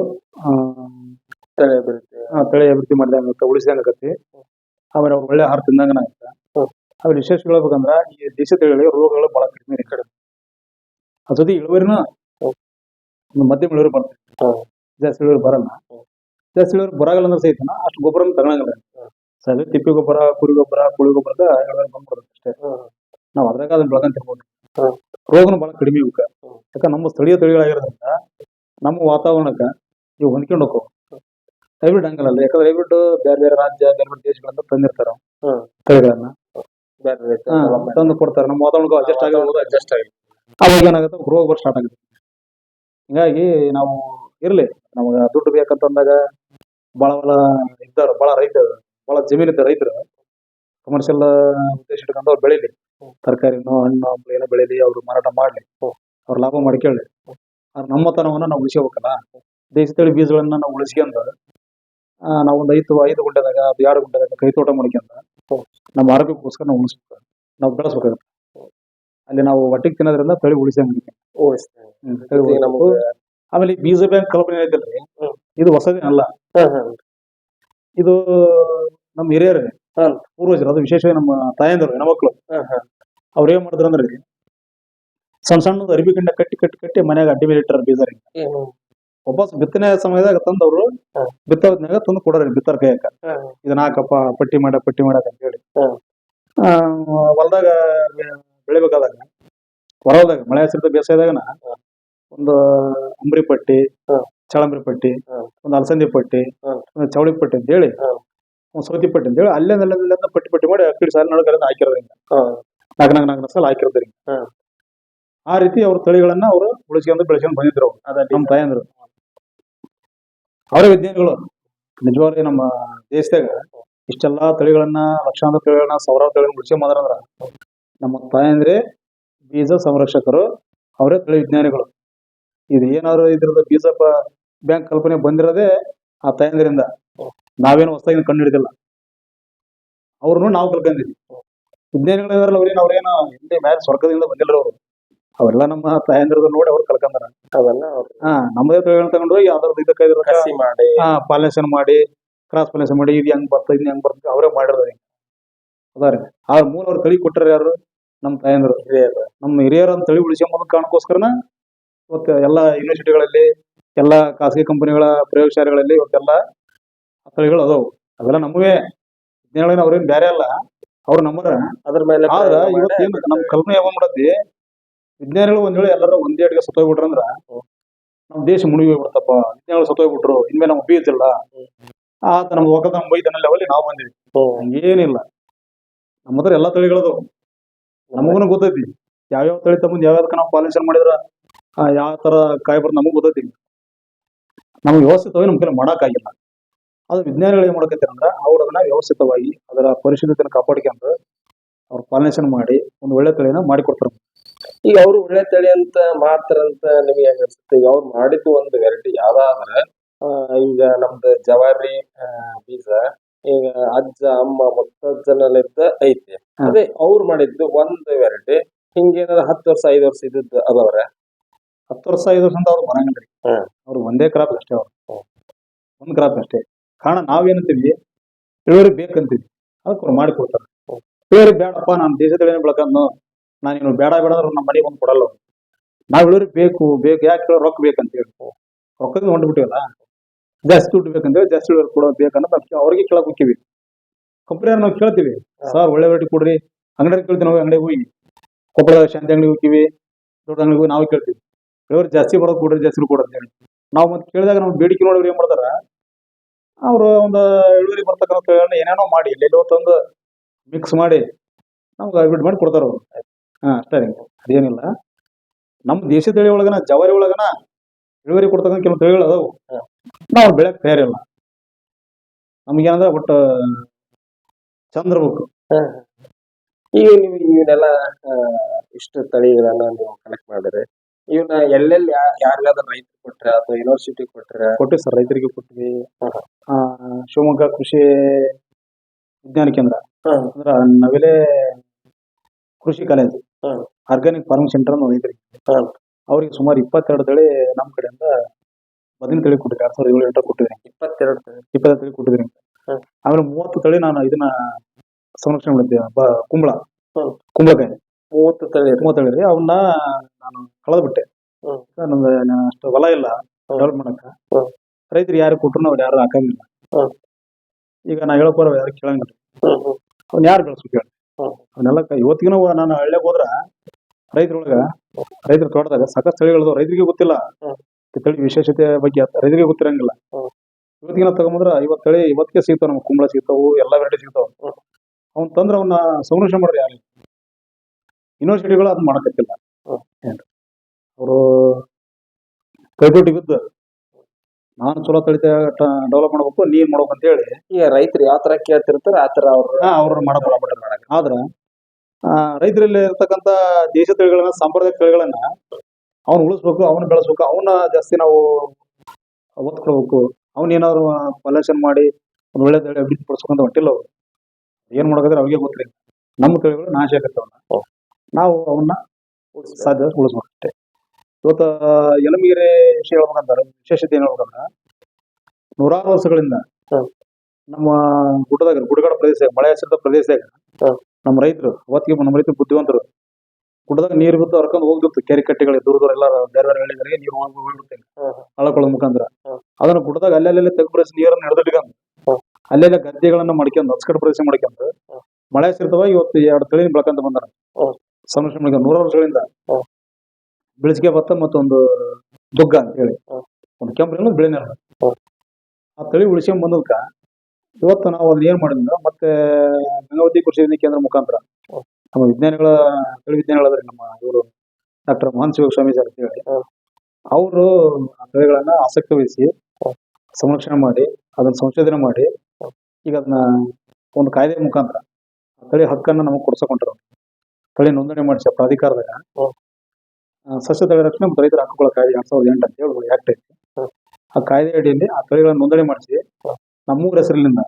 ತಳಿ ಅಭಿವೃದ್ಧಿ ತಳಿ ಅಭಿವೃದ್ಧಿ ಮಾಡಿದಂಗ ಉಳಿಸಿದಂಗ ಆಗತ್ತೆ ಆಮೇಲೆ ಅವ್ರು ಒಳ್ಳೆ ಆಹಾರ ತಿಂದಂಗನ ಆಗುತ್ತೆ ಹ್ಮ್. ಆಮೇಲೆ ವಿಶೇಷ ಹೇಳ್ಬೇಕಂದ್ರ ಈ ದೇಶ ತಳಿಗಳಿಗೆ ರೋಗಗಳು ಬಹಳ ಕಡಿಮೆ ಈ ಕಡೆ ಅದ್ರ ಜೊತೆ ಇಳುವರಿನ ಹ್ಮ್. ಒಂದು ಮಧ್ಯಮ ಇಳುವರಿ ಬರ್ತದೆ ಹ್ಮ್. ಜಾಸ್ತಿ ಇಳುವರಿ ಬರಲ್ಲ ಹ್ಮ್. ಜಾಸ್ತಿ ಇಳುವರಿ ಬರಲ್ಲ ಅಂದ್ರೆ ಸಹಿತನ ಅಷ್ಟು ಗೊಬ್ಬರ ತಗೊಳಂಗಿಲ್ಲ ಸರಿ ತಿಪ್ಪಿ ಗೊಬ್ಬರ, ಕುರಿ ಗೊಬ್ಬರ, ಕುಳಿ ಗೊಬ್ಬರದ ಇಳುವರಿ ಬಂದ್ಬಿಡುತ್ತೆ ಅಷ್ಟೇ ನಾವು ಅದ್ರಾಗ ಅದನ್ನ ಬೆಳ್ಕೊಂತಿರ್ಬೋದು ಹ್ಮ್. ರೋಗನು ಬಹಳ ಕಡಿಮೆ ಇವಕ್ಕ ಹ್ಮ್. ಯಾಕಂದ್ರೆ ನಮ್ಮ ಸ್ಥಳೀಯ ತಳಿಗಳಾಗಿರೋದ್ರಿಂದ ನಮ್ಮ ವಾತಾವರಣಕ್ಕೆ ಇವು ಹೊಂದ್ಕೊಂಡು ಹೋಗವು ಹೈಬ್ರಿಡ್ ಹಂಗಲ್ಲ ಯಾಕಂದ್ರೆ ಹೈಬ್ರಿಡ್ ಬೇರೆ ಬೇರೆ ರಾಜ್ಯ ಬೇರೆ ಬೇರೆ ದೇಶಗಳಿಂದ ತಂದಿರ್ತಾರ. ತಳಿಗಳನ್ನ ತಂದು ಕೊಡ್ತಾರೆ ನಮ್ಮ ವಾತಾವರಣಕ್ಕೆ ಅಡ್ಜಸ್ಟ್ ಆಗಿ ಅಡ್ಜಸ್ಟ್ ಆಗಿ ಅವಾಗ ಏನಾಗುತ್ತೆ ರೋಗ ಬರ್ ಸ್ಟಾರ್ಟ್ ಆಗುತ್ತೆ. ಹಿಂಗಾಗಿ ನಾವು ಇರ್ಲಿ ನಮಗ ದುಡ್ಡು ಬೇಕಂತಂದಾಗ ಬಹಳ ಬಹಳ ಇದ್ದಾರೆ ಬಹಳ ರೈತರು ಬಹಳ ಜಮೀನು ಇದ್ದ ರೈತರು ಕಮರ್ಷಿಯಲ್ ಉದ್ದೇಶ ಇಟ್ಕೊಂಡು ಅವ್ರು ಬೆಳೀಲಿ. ತರಕಾರಿನೋ ಹಣ್ಣು ಏನೋ ಬೆಳೀಲಿ ಅವ್ರು ಮಾರಾಟ ಮಾಡ್ಲಿ. ಅವ್ರು ಅವ್ರ ಲಾಭ ಮಾಡ್ಕೊಳ್ಳಿ ಆದ್ರೆ ನಮ್ಮತನವನ್ನ ನಾವು ಉಳಿಸ್ಕೋಬೇಕಲ್ಲ ದೇಶ ತಳಿ ಬೀಜಗಳನ್ನ ನಾವು ಉಳಿಸ್ಕೊಂಡ ಆಹ್ ನಾವು ಒಂದು ಐದು ಐದು ಗುಂಡೆದಾಗ ಅದು ಎರಡು ಗುಂಡೆದಾಗ ಕೈ ತೋಟ ಮಾಡ್ಕೊಂಡ. ನಮ್ಮ ಆರೋಗ್ಯಕ್ಕೋಸ್ಕರ ನಾವು ಉಳಿಸ್ಬೇಕು ನಾವು ಬೆಳೆಸ್ಬೇಕಾಗುತ್ತೆ ಅಲ್ಲಿ ನಾವು ಒಟ್ಟಿಗೆ ತಿನ್ನೋದ್ರಿಂದ ತಳಿ ಉಳಿಸಿ ಉಳಿಸ್ತೇವೆ ಹ್ಮ್, ತಳಿ ಈಗ ಉಳಿಸ್ಬೇಕು. ನಮ್ಗೆ ಆಮೇಲೆ ಬೀಜ ಬ್ಯಾಂಕ್ ಕಲ್ಪನೆ ಐತಲ್ರಿ ಇದು ಹೊಸದೇ ಅಲ್ಲ ಹ್ಮ್. ಇದು ನಮ್ಮ ಹಿರಿಯರು. ಪೂರ್ವಜರು ಅದು ವಿಶೇಷವಾಗಿ ನಮ್ಮ ತಾಯಂದರು ಹೆಣ್ಮಕ್ಳು. ಅವ್ರು ಏನ್ ಮಾಡಿದ್ರು ಅಂದ್ರೆ ಸಣ್ಣ ಸಣ್ಣದು ಅರಿವಿ ಗಿಂಡ ಕಟ್ಟಿ ಕಟ್ಟಿ ಕಟ್ಟಿ ಮನ್ಯಾಗ ಅಡ್ಡಿ ಮೇಲೆ ಇಟ್ಟಾರ ಬೀಜ ಒಬ್ಬ ವಾಪಸ್ ಬಿತ್ತನೆ ಸಮಯದಾಗ ತಂದವ್ರು. ಬಿತ್ತೋದ್ನಾಗ ತಂದು ಕೊಡೋರಿ ಬಿತ್ತಾರ ಕೈಯಾಕ. ಇದನ್ನ ಹಾಕಪ್ಪ ಪಟ್ಟಿ ಮಾಡ ಪಟ್ಟಿ ಮಾಡಕ್ ಅಂತ ಹೇಳಿ ಹೊಲದಾಗ ಬೆಳಿಬೇಕಾದಾಗ ಹೊರದಾಗ ಮಳೆ ಹಸಿರಿದ ಬೇಸಾಯದಾಗನ ಒಂದು ಅಂಬ್ರಿ ಪಟ್ಟಿ. ಚಳಂಬ್ರಿ ಪಟ್ಟಿ ಒಂದು ಅಲಸಂದಿ ಪಟ್ಟಿ. ಒಂದು ಚೌಳಿ ಪಟ್ಟಿ ಅಂತ ಹೇಳಿ. ಒಂದು ಸೌತಿ ಪಟ್ಟಿ ಅಂತ ಹೇಳಿ ಅಲ್ಲೇ ಅಲ್ಲೇ ಪಟ್ಟಿ ಪಟ್ಟಿ ಮಾಡಿ ಅಕ್ಕಿ ಸಾಲ ನಡುಗರಿಂದ ಹಾಕಿರೋದ್ರಿಂದ. ನಾಲ್ಕು ನಾಲ್ಕು ನಾಲ್ಕು ಸಲ ಹಾಕಿರೋದ್ರಿಂದ. ಆ ರೀತಿ ಅವ್ರ ತಳಿಗಳನ್ನ ಅವರು ಉಳಿಸ್ಕೊಂಡು ಬೆಳೆಸ್ಕೊಂಡು ಬಂದಿದ್ರು ನಮ್ಮ ತಾಯಂದ್ರು. ಅವರೇ ವಿಜ್ಞಾನಿಗಳು ನಿಜವಾಗ್ಲೂ ನಮ್ಮ ದೇಶದಾಗ ಇಷ್ಟೆಲ್ಲಾ ತಳಿಗಳನ್ನ ಲಕ್ಷಾಂತರ ತಳಿಗಳನ್ನ ಸಾವಿರಾರು ತಳಿಗಳನ್ನ ಉಳಿಸ್ಕೊಂಡ್ ಬಂದ್ರಂದ್ರ ನಮ್ಮ ತಾಯಂದ್ರೆ ಬೀಜ ಸಂರಕ್ಷಕರು ಅವರೇ ತಳಿ ವಿಜ್ಞಾನಿಗಳು. ಇದು ಏನಾದ್ರು ಇದ್ರದ ಬೀಜ ಬ್ಯಾಂಕ್ ಕಲ್ಪನೆ ಬಂದಿರೋದೇ ಆ ತಾಯಂದ್ರಿಂದ. ನಾವೇನು ಹೊಸದಾಗಿ ಕಂಡು ಹಿಡಿದಿಲ್ಲ. ಅವ್ರನ್ನು ನಾವು ಕಲ್ಕೊಂಡಿದ್ವಿ ವಿಜ್ಞಾನಿಗಳು ಇದಾರಲ್ಲ ಅವ್ರೇನು ಅವ್ರೇನು ಹಿಂದೆ ಮ್ಯಾಲೆ ಸ್ವರ್ಗದಿಂದ ಬಂದಿಲ್ಲ ಅವರು. ಅವೆಲ್ಲ ನಮ್ಮ ತಾಯಂದ್ರದ ನೋಡಿ ಅವ್ರು ಕಲ್ಕೊಂಡಾರ ಅವೆಲ್ಲ ಅವ್ರು ಹಾ ನಮ್ಮದೇ ತಳಿಗಳನ್ನ ತಗೊಂಡು ಹೋಗಿ ಯಾವ್ದಾದ್ರು ಇದಕ್ಕೆ ಕಸಿ ಮಾಡಿ. ಹಾ ಪಾಲೇಷನ್ ಮಾಡಿ ಕ್ರಾಸ್ ಪಾಲೇಷನ್ ಮಾಡಿ ಇದು ಹೆಂಗ್ ಬರ್ತದೆ ಇದ್ ಹೆಂಗ್ ಬರ್ತದೆ ಅವರೇ ಮಾಡಿರೋದು ಅದಾರೆ ಆ ಮೂಲ ಅವ್ರು ತಳಿ ಕೊಟ್ಟರೆ ಯಾರು? ನಮ್ಮ ತಾಯಂದ್ರು. ಹಿರಿಯರು. ನಮ್ಮ ಹಿರಿಯರ ತಳಿ ಉಳಿಸ್ಕೊಂಬಂದ ಕಾರಣಕ್ಕೋಸ್ಕರನ ಇವತ್ತು ಎಲ್ಲ ಯೂನಿವರ್ಸಿಟಿಗಳಲ್ಲಿ ಎಲ್ಲ ಖಾಸಗಿ ಕಂಪನಿಗಳ ಪ್ರಯೋಗಶಾಲೆಗಳಲ್ಲಿ ಇವತ್ತೆಲ್ಲ ತಳಿಗಳು ಅದಾವು. ಅವೆಲ್ಲ ನಮಗೆ ವಿಜ್ಞಾನಿಗಳೇನು ಅವ್ರೇನು ಬೇರೆ ಅಲ್ಲ. ಅವ್ರು ನಮ್ಮ ಅದ್ರ ಮೇಲೆ ಆದ್ರೆ ಇವತ್ತು ಏನು ಇವತ್ತೇನು ನಮ್ ಕಲ್ಪನೆ ಯಾವಾಗ ಮಾಡತ್ತಿ? ವಿಜ್ಞಾನಿಗಳು ಒಂದ್ ವೇಳೆ ಎಲ್ಲರೂ ಒಂದೇ ಅಡಿಗೆ ಸತ್ತೋಗ್ಬಿಟ್ರ ಅಂದ್ರ ನಮ್ ದೇಶ ಮುಳುಗಿ ಹೋಗ್ಬಿಡ್ತಪ್ಪ. ವಿಜ್ಞಾನಿಗಳು ಸತ್ತೋಗ್ಬಿಟ್ರು. ಇನ್ಮೇಲೆ ನಮ್ಗೆ ಬೀಜ ಇಲ್ಲ ಆತ ನಮ್ಮ ಒಕ್ಕದ ಬೈದನ ಲೆವೆಲ್ ನಾವು ಬಂದಿವಿ. ಏನಿಲ್ಲ ನಮ್ಮ ಹತ್ರ ಎಲ್ಲಾ ತಳಿಗಳದು ನಮಗೂ ಗೊತ್ತೈತಿ. ಯಾವ್ಯಾವ ತಳಿ ತಗೊಂಡ್ ಯಾವ್ಯಾವ್ದಕ್ಕೆ ನಾವು ಪಾಲಿನೇಷನ್ ಮಾಡಿದ್ರ ಯಾವ ತರ ಕಾಯಿ ನಮಗೂ ಗೊತ್ತೈತಿ. ನಮ್ಗೆ ವ್ಯವಸ್ಥಿತವಾಗಿ ನಮ್ ಕೈಲಿ ಮಾಡಕ್ಕಾಗಿಲ್ಲ. ಅದು ವಿಜ್ಞಾನಿಗಳು ಏನ್ ಮಾಡಕತ್ತಾರೆ ಅಂದ್ರೆ, ಅವ್ರು ಅದನ್ನ ವ್ಯವಸ್ಥಿತವಾಗಿ ಅದರ ಪರಿಶುದ್ಧತೆಯನ್ನು ಕಾಪಾಡ್ಕೊಂಡು ಅವ್ರು ಪಾಲಿನೇಷನ್ ಮಾಡಿ ಒಂದು ಒಳ್ಳೆ ತಳಿನ ಮಾಡಿಕೊಡ್ತಾರೆ. ಈಗ ಅವ್ರು ಒಳ್ಳೆ ತಳಿ ಅಂತ ಮಾಡ್ತಾರಂತ ನಿಮ್ಗೆ ಹೆಂಗ ಅನ್ಸುತ್ತೆ? ಈಗ ಅವ್ರು ಮಾಡಿದ್ದು ಒಂದು ವೆರೈಟಿ ಯಾವ್ದಾದ್ರ ಈಗ ನಮ್ದು ಜವಾರಿ ಬೀಜ ಈಗ ಅಜ್ಜ ಅಮ್ಮ ಮುತ್ತಜ್ಜನಲ್ಲಿದ್ದ ಐತಿ. ಅದೇ ಅವ್ರು ಮಾಡಿದ್ದು ಒಂದು ವೆರೈಟಿ ಹಿಂಗೇನಾದ್ರು ಹತ್ತು ವರ್ಷ ಐದು ವರ್ಷ ಇದ್ದದ್ದು ಅದವ್ರ? ಹತ್ತು ವರ್ಷ ಐದು ವರ್ಷ ಅಂತ ಅವ್ರು ಬರಂಗಿಲ್ಲ. ಅವ್ರು ಒಂದೇ ಕ್ರಾಪ್ ಅಷ್ಟೇ ಅವ್ರು. ಒಂದ್ ಕ್ರಾಪ್ ಅಷ್ಟೇ. ಕಾರಣ ನಾವೇನಂತೀವಿ? ಇಳುವರಿ ಬೇಕಂತೀವಿ. ಅದಕ್ಕೆ ಅವ್ರು ಮಾಡಿ ಕೊಡ್ತಾರೆ. ಹ್ಮ್. ಇಳುವರಿ ಬೇಡಪ್ಪ ನಾನು ದೇಶದಲ್ಲಿ ಬೆಳೆನ ಬೆಳಕಂದು ನಾನು ಇನ್ನು ಬೇಡ ಬೇಡ ಅಂದ್ರೆ ನಮ್ಮ ಮನೆಗೆ ಬಂದು ಕೊಡಲ್ಲ ನಾವು ಇಳುವರಿ ಬೇಕು ಬೇಕು, ಯಾಕೆ ಹೇಳೋ ರೊಕ್ಕ ಬೇಕಂತ ಹೇಳ್ಬೇಕು ರೊಕ್ಕದಿಂದ ಹೊಂಡ್ಬಿಟ್ಟಿವಲ್ಲ ಜಾಸ್ತಿ ದುಡ್ಡು ಬೇಕಂತೇಳಿ ಜಾಸ್ತಿ ಇಳುವರಿ ಕೊಡೋದು ಬೇಕನ್ನೋದು ನಾವು ಅವ್ರಿಗೆ ಕೇಳಕ್ ಹೋಗ್ತೀವಿ. ಕಂಪ್ನಿಯವ್ರು ನಾವು ಕೇಳ್ತೀವಿ, ಸರ್ ಒಳ್ಳೆ ವೆರೈಟಿ ಕೊಡ್ರಿ ಅಂಗಡಿ ಕೇಳ್ತೀವಿ ನಾವು ಅಂಗಡಿಗೆ ಹೋಗಿ. ಕೊಪ್ಪಳ ಶಾಂತಿ ಅಂಗಡಿಗೆ ಹೋಗ್ತೀವಿ, ದೊಡ್ಡ ಅಂಗಡಿಗೆ ಹೋಗಿ ನಾವು ಕೇಳ್ತೀವಿ. ಇಳುವರಿ ಜಾಸ್ತಿ ಬರೋದು ಕೊಡ್ರಿ, ಜಾಸ್ತಿ ಕೊಡ್ರಿ ಅಂತ ಹೇಳಿ. ನಾವು ಮತ್ತೆ ಕೇಳಿದಾಗ ನಾವು ಬೇಡಿಕೆ ನೋಡಿ ಏನ್ ಮಾಡ್ತಾರ? ಅವರು ಒಂದು ಇಳುವರಿ ಬರ್ತಕ್ಕಂಥ ಏನೇನೋ ಮಾಡಿ, ಎಲ್ಲೆಲ್ಲೋ ತಂದು ಮಿಕ್ಸ್ ಮಾಡಿ, ನಮ್ಗೆ ಅಡ್ಮಿಟ್ ಮಾಡಿ ಕೊಡ್ತಾರ ಅವ್ರು. ಹಾ ಸರಿ. ಅದೇನಿಲ್ಲ. ನಮ್ಮ ದೇಶ ತಳಿ ಒಳಗನ ಜವಾರಿ ಒಳಗನ ಇಳುವರಿ ಕೊಡ್ತಕ್ಕಂಥ ಕೆಲವು ತಳಿಗಳು ಅದಾವು. ನಾವು ಬೆಳೆಯಕ್ ತಯಾರಿಲ್ಲ. ನಮ್ಗೇನಂದ್ರೆ ಒಟ್ಟು ಚಂದ್ರ ಬೇಕು. ಈಗ ನೀವು ಇವನ್ನೆಲ್ಲ ಇಷ್ಟು ತಳಿಗಳನ್ನ ನೀವು ಕಲೆಕ್ಟ್ ಮಾಡಿದ್ರೆ ಇವನ್ನ ಎಲ್ಲೆಲ್ಲಿ ಯಾರಿಗಾದ್ರೂ ರೈತರು ಕೊಟ್ರೆ ಅಥವಾ ಯೂನಿವರ್ಸಿಟಿ ಕೊಟ್ರೆ? ಕೊಟ್ಟು ಸರ್ ರೈತರಿಗೆ ಕೊಟ್ಟಿವಿ ಆ, ಶಿವಮೊಗ್ಗ ಕೃಷಿ ವಿಜ್ಞಾನ ಕೇಂದ್ರ. ಅಂದ್ರೆ ನವಿಲೆ ಕೃಷಿ ಕಾಲೇಜ್. ಆರ್ಗಾನಿಕ್ ಫಾರ್ಮಿಂಗ್ ಸೆಂಟರ್ ಅಂತ ಐತ್ರಿ. ಅವ್ರಿಗೆ ಸುಮಾರು ಇಪ್ಪತ್ತೆರಡು ತಳಿ ನಮ್ಮ ಕಡೆಯಿಂದ ಬದನೆ ತಳಿ ಕೊಟ್ಟಿದ್ರಿ ಎರಡ್ ಸಾವಿರದ ಏಳು ಎಂಟು ಕೊಟ್ಟಿದ್ರಿ ಇಪ್ಪತ್ತೆರಡು ತಳಿ. ಇಪ್ಪತ್ತೆರಡು ತಳಿ ಕೊಟ್ಟಿದ್ರಿ ಆಮೇಲೆ ಮೂವತ್ತು ತಳಿ ನಾನು ಇದನ್ನ ಸಂರಕ್ಷಣೆ ಮಾಡಿದ್ದೆ ಬ ಕುಂಬಳ. ಕುಂಬಳಕಾಯಿ. ಮೂವತ್ತು ತಳಿ. ಮೂವತ್ತು ತಳಿ ರೀ ಅವನ್ನ ನಾನು ಕಳೆದು ಬಿಟ್ಟೆ ನಂದು ಅಷ್ಟು ಹೊಲ ಇಲ್ಲ. ಡೆವಲಪ್ ಮಾಡಕ್ಕ. ರೈತರು ಯಾರು ಕೊಟ್ರು ಅವ್ರು ಯಾರು ಹಾಕಂಗಿಲ್ಲ. ಈಗ ನಾ ಹೇಳಕ್ ಬರೋ ಯಾರು ಕೇಳಂಗಿಲ್ಲ. ಅವ್ನ ಯಾರು ಬೆಳೆಸ್ಬೇಕು ಹೇಳಿ. ಅವನ್ನೆಲ್ಲ ಇವತ್ತಿಗೂ ನಾನು ಹಳ್ಳಿಗೆ ಹೋದ್ರ ರೈತರೊಳಗ ರೈತರ ತೋಟದಾಗ ಸಾಕಷ್ಟು ತಳಿಗಳದು ರೈತರಿಗೆ ಗೊತ್ತಿಲ್ಲ. ತಳಿ ವಿಶೇಷತೆ ಬಗ್ಗೆ ರೈತರಿಗೆ ಗೊತ್ತಿರಂಗಿಲ್ಲ. ಇವತ್ತಿಗೆ ತಗೊಂಬಂದ್ರ ಇವತ್ತು ತಳಿ ಇವತ್ತಿಗೆ ಸಿಗ್ತಾವ ನಮ್ಗೆ. ಕುಂಬಳ ಸಿಗ್ತಾವು ಎಲ್ಲಾ ವೆರೈಟಿ ಸಿಗ್ತಾವ. ಅವ್ನ ತಂದ್ರ ಅವನ್ನ ಸಂರಕ್ಷಣೆ ಮಾಡ್ರಿ ಯಾರು? ಯೂನಿವರ್ಸಿಟಿಗಳು ಅದನ್ನ ಮಾಡಕತ್ತಿಲ್ಲ. ಅವರು ಕೈಬಿಟ್ಟು ಬಿದ್ದು ನಾನು ಚಲೋ ತಳಿ ಡೆವಲಪ್ ಮಾಡ್ಬೇಕು ನೀನ್ ಮಾಡ್ಬೇಕು ಅಂತ ಹೇಳಿ ಈಗ ರೈತರು ಯಾವ ತರ ಕೇಳ್ತಿರ್ತಾರ ಆ ತರ ಅವ್ರು ಅವ್ರ ಮಾಡಕ್ ಆದ್ರ ಆ, ರೈತರಲ್ಲಿ ಇರ್ತಕ್ಕಂತ ದೇಶ ತಳಿಗಳನ್ನ ಸಾಂಪ್ರದಾಯಿಕ ತಳಿಗಳನ್ನ ಅವ್ನ ಉಳಿಸ್ಬೇಕು ಅವನ್ನ ಬೆಳೆಸ್ಬೇಕು ಅವನ್ನ ಜಾಸ್ತಿ ನಾವು ಒತ್ಕೊಳ್ಬೇಕು ಏನಾದ್ರು ಪಲ್ಯೂಷನ್ ಮಾಡಿ ಒಂದು ಒಳ್ಳೆ ತಳಿ ಅಭಿವೃದ್ಧಿ ಪಡಿಸ್ಕೊಂತ ಹೊಟ್ಟಿಲ್ಲ ಅವ್ರು ಏನ್ ಮಾಡೋಕಂದ್ರೆ ಅವ್ರಿಗೆ ಗೊತ್ತಿಲ್ಲ. ನಮ್ಮ ತಳಿಗಳು ನಾಶ ಆಗತ್ತವನ್ನ ಅವನ್ನ ನಾವು ಅವನ್ನ ಸಾಧ್ಯ ಉಳಿಸ್ಬೇಕಷ್ಟೇ ಇವತ್ತ ಯಲಮಗಿರಿ ವಿಷಯ ಹೇಳ್ಬೇಕಂದ್ರೆ ವಿಶೇಷತೆ ಏನ್ ಹೇಳ್ಬೇಕಂದ್ರ ನೂರಾರು ವರ್ಷಗಳಿಂದ. ನಮ್ಮ ಗುಡ್ಡದಾಗ ಗುಡ್ಡಗಾಡ ಪ್ರದೇಶ ಮಳೆ ಆಶ್ರಿತ ಪ್ರದೇಶದಾಗ. ನಮ್ಮ ರೈತರು ಅವತ್ತಿಗೆ ನಮ್ಮ ರೈತರು ಬುದ್ಧಿವಂತರು ಗುಡ್ಡದಾಗ ನೀರು ಬಿದ್ದು ಹರ್ಕೊಂಡು ಹೋಗ್ಬಿಡ್ತು ಕೆರೆ ಕಟ್ಟೆಗಳಿಗೆ ದೂರ ದೂರ ಎಲ್ಲ ಬೇರೆ ಬೇರೆ ಹಳ್ಳಿಗಳಿಗೆ ನೀರು ಹೋಗಿ ಹೋಗ್ಬಿಡುತ್ತೆ ಹ್ಮ್. ಹಳ್ಳಕೊಳ್ಳೋ ಮುಖಾಂತರ ಅದನ್ನು ಗುಡ್ಡದಾಗ ಅಲ್ಲೆಲ್ಲೆಲ್ಲ ತೆಗ್ದು ನೀರನ್ನು ಹಿಡಿದಿಟ್ಕೊಂಡು. ಅಲ್ಲೆಲ್ಲ ಗದ್ದೆಗಳನ್ನ ಮಾಡ್ಕೊಂಡು ಅಚ್ಚಕಟ್ಟು ಪ್ರದೇಶ ಮಾಡ್ಕೊಂಡು ಮಳೆ ಆಶ್ರಿತವಾಗಿ ಇವತ್ತು ಎರಡು ತಳಿ ಬೆಳಕಂತ ಬಂದಾರ. ಸಂರಕ್ಷಣೆ ಮಾಡ್ಕೊಂಡು ನೂರಾರು ವರ್ಷಗಳಿಂದ. ಬೆಳಸಿಗೆ ಭತ್ತ ಮತ್ತೊಂದು ದುಗ್ಗ ಅಂತ ಹೇಳಿ. ಒಂದು ಕೆಂಪು ಬೆಳೆ ನೆಲ ಹ್ಮ್. ಆ ತಳಿ ಉಳಿಸ್ಕೊಂಡ್ ಬಂದದ್ಕ ಇವತ್ತು ನಾವು ಅದನ್ನ ಏನ್ ಮಾಡಿದ್ವಿ ಮತ್ತೆ ಗಂಗಾವತಿ ಕೃಷಿ ವಿಜ್ಞಾನ ಕೇಂದ್ರ ಮುಖಾಂತರ. ನಮ್ಮ ವಿಜ್ಞಾನಿಗಳ ತಳಿ ವಿಜ್ಞಾನಿಗಳಾದ್ರೆ ನಮ್ಮ ಇವರು ಡಾಕ್ಟರ್ ಮೋಹನ್ ಶಿವ ಸ್ವಾಮೀಜಿ ಅಂತ ಹೇಳಿ. ಅವರು ಆ ತಳಿಗಳನ್ನ ಆಸಕ್ತಿ ವಹಿಸಿ ಸಂರಕ್ಷಣೆ ಮಾಡಿ ಅದನ್ನ ಸಂಶೋಧನೆ ಮಾಡಿ ಈಗ ಅದನ್ನ ಒಂದು ಕಾಯ್ದೆ ಮುಖಾಂತರ ತಳಿ ಹಕ್ಕನ್ನ ನಮಗೆ ಕೊಡ್ಸಕೊಂಡ್ರು ತಳಿ ನೋಂದಣಿ ಮಾಡಿಸ ಪ್ರಾಧಿಕಾರದಾಗ ಸಸ್ಯ ತಳಿ ರಕ್ಷಣೆ ಮತ್ತು ರೈತರ ಹಕ್ಕುಗಳ ಕಾಯ್ದೆ ಎರಡ್ ಸಾವಿರದ ಎಂಟು ಅಂತ ಹೇಳಿ ಆಕ್ಟ್ ಐತಿ ಆ ಕಾಯ್ದೆ ಅಡಿಯಲ್ಲಿ ಆ ತಳಿಗಳನ್ನ ನೋಂದಣಿ ಮಾಡಿಸಿ. ನಮ್ಮೂರ ಹೆಸರಿನಿಂದ.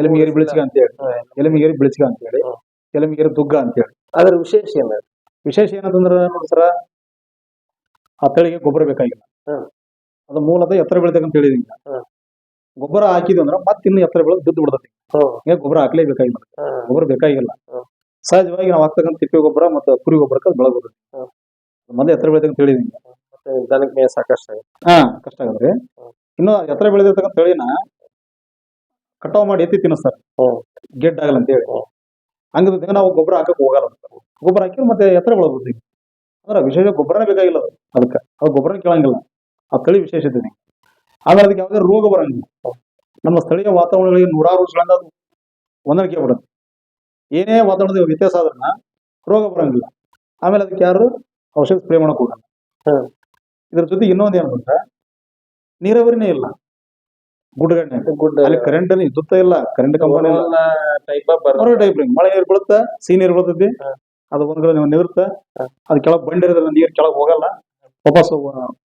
ಎಲಮಿಗೇರಿ ಬಿಳಿಚಿಗ ಅಂತ ಹೇಳಿ. ಎಲಮಿಗೇರಿ ಬಿಳಿಚಿಗ ಅಂತ ಹೇಳಿ ಕೆಲಮಿಗೇರಿ ಎಲಮಿಗೇರಿ ದುಗ್ಗ ಅಂತ ಹೇಳಿ ಅದ್ರ ವಿಶೇಷ ಏನ ವಿಶೇಷ ಏನಂತಂದ್ರ ನೋಡಿ ಸರ ಆ ತಳಿಗೆ ಗೊಬ್ಬರ ಬೇಕಾಗಿಲ್ಲ. ಅದು ಮೂಲತಃ ಎತ್ತರ ಬೆಳಿತಕ್ಕಂತ ಹೇಳಿದೀನಿ. ಗೊಬ್ಬರ ಹಾಕಿದ್ವಿ ಅಂದ್ರೆ ಮತ್ತೆ ಇನ್ನು ಎತ್ತರ ಬೆಳೆದು ಬಿದ್ದು ಬಿಡ್ತೈತಿ. ಹಿಂಗೆ ಗೊಬ್ಬರ ಹಾಕ್ಲೇಬೇಕಾಗಿಲ್ಲ. ಗೊಬ್ಬರ ಬೇಕಾಗಿಲ್ಲ ಸಹಜವಾಗಿ ನಾವು ಹಾಕ್ತಕ್ಕಂಥ ತಿಪ್ಪೆ ಗೊಬ್ಬರ ಮತ್ತು ಕುರಿ ಗೊಬ್ಬರಕ್ಕೆ ಎತ್ರ ಮೊದಲು ಎತ್ತರ ಬೆಳಿತಕ್ಕಂತ ಹೇಳಿದೀನಿ ದನಕ್ಕೆ ಸಾಕಷ್ಟು. ಹಾ ಕಷ್ಟ ಆಗದ್ರಿ. ಇನ್ನು ಎತ್ತರ ಬೆಳೆದಿರ್ತಕ್ಕಂಥ ತಳಿನ ಕಟಾವ್ ಮಾಡಿ ಎತ್ತಿ ತಿನ್ನಿಸ್ತಾರೆ ಅಂತ ಹ್ಮ್. ಹಂಗದ ನಾವು ಗೊಬ್ಬರ ಹಾಕಕ್ ಹೋಗಲ್ಲ ಗೊಬ್ಬರ ಹಾಕಿ ಮತ್ತೆ ಎತ್ತರ ಬೆಳಬಹುದು ಅಂದ್ರೆ ವಿಶೇಷ ಗೊಬ್ಬರನೇ ಬೇಕಾಗಿಲ್ಲ ಅದು. ಅದಕ್ಕೆ ಅದು ಗೊಬ್ಬರನೇ ಕೇಳಂಗಿಲ್ಲ. ಆ ತಳಿ ವಿಶೇಷತೆ ಆದ್ರೆ ಅದಕ್ಕೆ ಯಾವುದೇ ರೋಗ ಬರಂಗಿಲ್ಲ. ನಮ್ಮ ಸ್ಥಳೀಯ ವಾತಾವರಣಗಳಿಗೆ ನೂರಾರು ವರ್ಷಗಳಿಂದ ಅದು ಹೊಂದಾಣಿಕೆ ಬಿಡುತ್ತೆ ಏನೇ ವಾತಾವರಣದ ವ್ಯತ್ಯಾಸ ಆದ್ರನ್ನ ರೋಗ ಬರಂಗಿಲ್ಲ. ಆಮೇಲೆ ಅದಕ್ಕೆ ಯಾರು? ಔಷಧ ಸ್ಪ್ರೇ ಮಾಡಕ್ ಹೋಗಲ್ಲ. ಇದ್ರ ಜೊತೆ ಇನ್ನೊಂದು ಏನು ಗೊತ್ತಾ ನೀರಾವರಿನೇ ಇಲ್ಲ. ಗುಡ್ಡಗಣ್ಣೆ ಗುಡ್ ಅಲ್ಲಿ ಕರೆಂಟ್ ಇದ್ದುತ್ತ ಇಲ್ಲ. ಕರೆಂಟ್ ಕಂಪನಿ ಟೈಪ್ ಬರೋ ಟೈಪ್ ಮಳೆ ನೀರು ಬೀಳುತ್ತ? ಸಿಹಿ ನೀರು ಬೀಳ್ತೈತಿ. ಅದು ಒಂದ್ ಕಡೆ ನಿವೃತ್ತ ಅದ್ ಅದು ಕೆಳಗ್ ಬಂಡಿ ಇರೋದ್ರ ನೀರ್ ಕೆಳಗ್ ಹೋಗಲ್ಲ. ವಾಪಸ್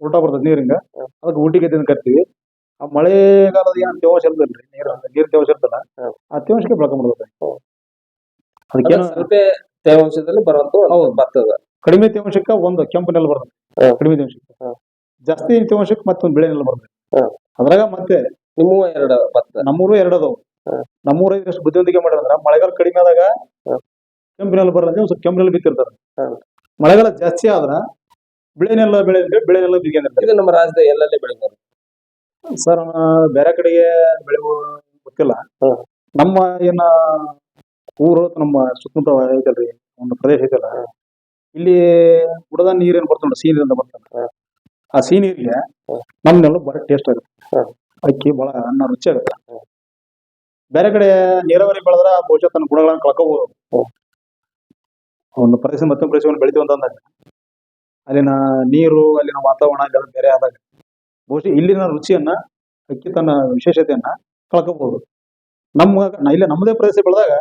ಊಟ ಬರ್ತದೆ ನೀರಿಂಗ. ಅದಕ್ಕೆ ಊಟಿ ಗದ್ದೆ ಅಂತ ಕರಿತೀವಿ ಆ ಮಳೆಗಾಲದ ಏನ್ ತೇವಾಂಶ ಇರ್ತದಲ್ರಿ ನೀರು ನೀರ್ ತೇವಾಂಶ ಇರ್ತಲ್ಲ ಆ ತೇವಾಂಶಕ್ಕೆ ಬೆಳ್ಕೊಂಡ್ಬಿಡ್ತದೆ ಅದಕ್ಕೆ ಅದಕ್ಕೇನು ಸ್ವಲ್ಪ ತೇವಾಂಶದಲ್ಲಿ ಬರುವಂತ ಬರ್ತದ. ಕಡಿಮೆ ತೇವಾಂಶಕ್ಕೆ ಒಂದು ಕೆಂಪು ನೆಲ ಬರ್ತದೆ. ಕಡಿಮೆ ತೇವಾಂಶಕ್ಕೆ. ಜಾಸ್ತಿ ತೇವಾಂಶಕ್ಕೆ ಮತ್ತೊಂದು ಬೆಳೆ ನೆಲ ಬರ್ತದೆ. ಅದ್ರಾಗ ಮತ್ತೆ ನಿಮ್ಮೂ ಎರಡ ಭತ್ತ ನಮ್ಮೂರು ಎರಡು ಅದಾವ ಹ್ಮ್. ನಮ್ಮೂರ ಎಷ್ಟು ಬುದ್ಧಿವಂತಿಕೆ ಮಾಡಿದ್ರ ಮಳೆಗಾಲ ಕಡಿಮೆ ಆದಾಗ. ಕೆಂಪಿನಲ್ಲಿ ಬರಲ್ಲ ಸ್ವಲ್ಪ ಕೆಂಪಿನಲ್ಲಿ ಬಿತ್ತಿರ್ತಾರೆ. ಮಳೆಗಾಲ ಜಾಸ್ತಿ ಆದ್ರ ಬೆಳೆನೆಲ್ಲ ಬೆಳೆ ಬೆಳೆನೆಲ್ಲ ಬಿಗಿರ್ತಾರೆ ಇದು ನಮ್ಮ ರಾಜ್ಯದ ಎಲ್ಲೆಲ್ಲಿ ಬೆಳಿತಾರೆ ಸರ್ ಬೇರೆ ಕಡೆಗೆ ಬೆಳೆವು ಗೊತ್ತಿಲ್ಲ. ನಮ್ಮ ಏನ ಊರು ನಮ್ಮ ಸುತ್ತಮುತ್ತ ಐತಲ್ರಿ ಒಂದು ಪ್ರದೇಶ ಐತಲ್ಲ ಇಲ್ಲಿ ಬುಡದ ನೀರೇನು ಬರ್ತಲ್ಲ ಸಿಹಿ ನೀರಿಂದ ಹ್ಮ್. ಆ ಸಿಹಿ ನೀರಿಗೆ ನಮ್ಮನೆಲ್ಲ ನಮ್ನೆಲ್ಲ ಬರ ಟೇಸ್ಟ್ ಆಗುತ್ತೆ. ಅಕ್ಕಿ ಬಹಳ ಅನ್ನ ರುಚಿ ಆಗುತ್ತೆ ಬೇರೆ ಕಡೆ ನೀರಾವರಿ ಬೆಳೆದ್ರ ಬಹುಶಃ ತನ್ನ ಗುಣಗಳನ್ನು ಕಳ್ಕೋಬಹುದು ಒಂದು ಪ್ರದೇಶ ಮತ್ತೊಂದು ಪ್ರದೇಶವನ್ನು ಬೆಳಿತೀವಿ ಅಂತ ಅಂದಾಗ ಅಲ್ಲಿನ ನೀರು, ಅಲ್ಲಿನ ವಾತಾವರಣ ಎಲ್ಲ ಬೇರೆ ಆದಾಗ ಬಹುಶಃ ಇಲ್ಲಿನ ರುಚಿಯನ್ನ, ಅಕ್ಕಿ ತನ್ನ ವಿಶೇಷತೆಯನ್ನ ಕಳ್ಕೋಬಹುದು ನಮ್ಮ ಇಲ್ಲ ನಮ್ಮದೇ ಪ್ರದೇಶ ಬೆಳೆದಾಗ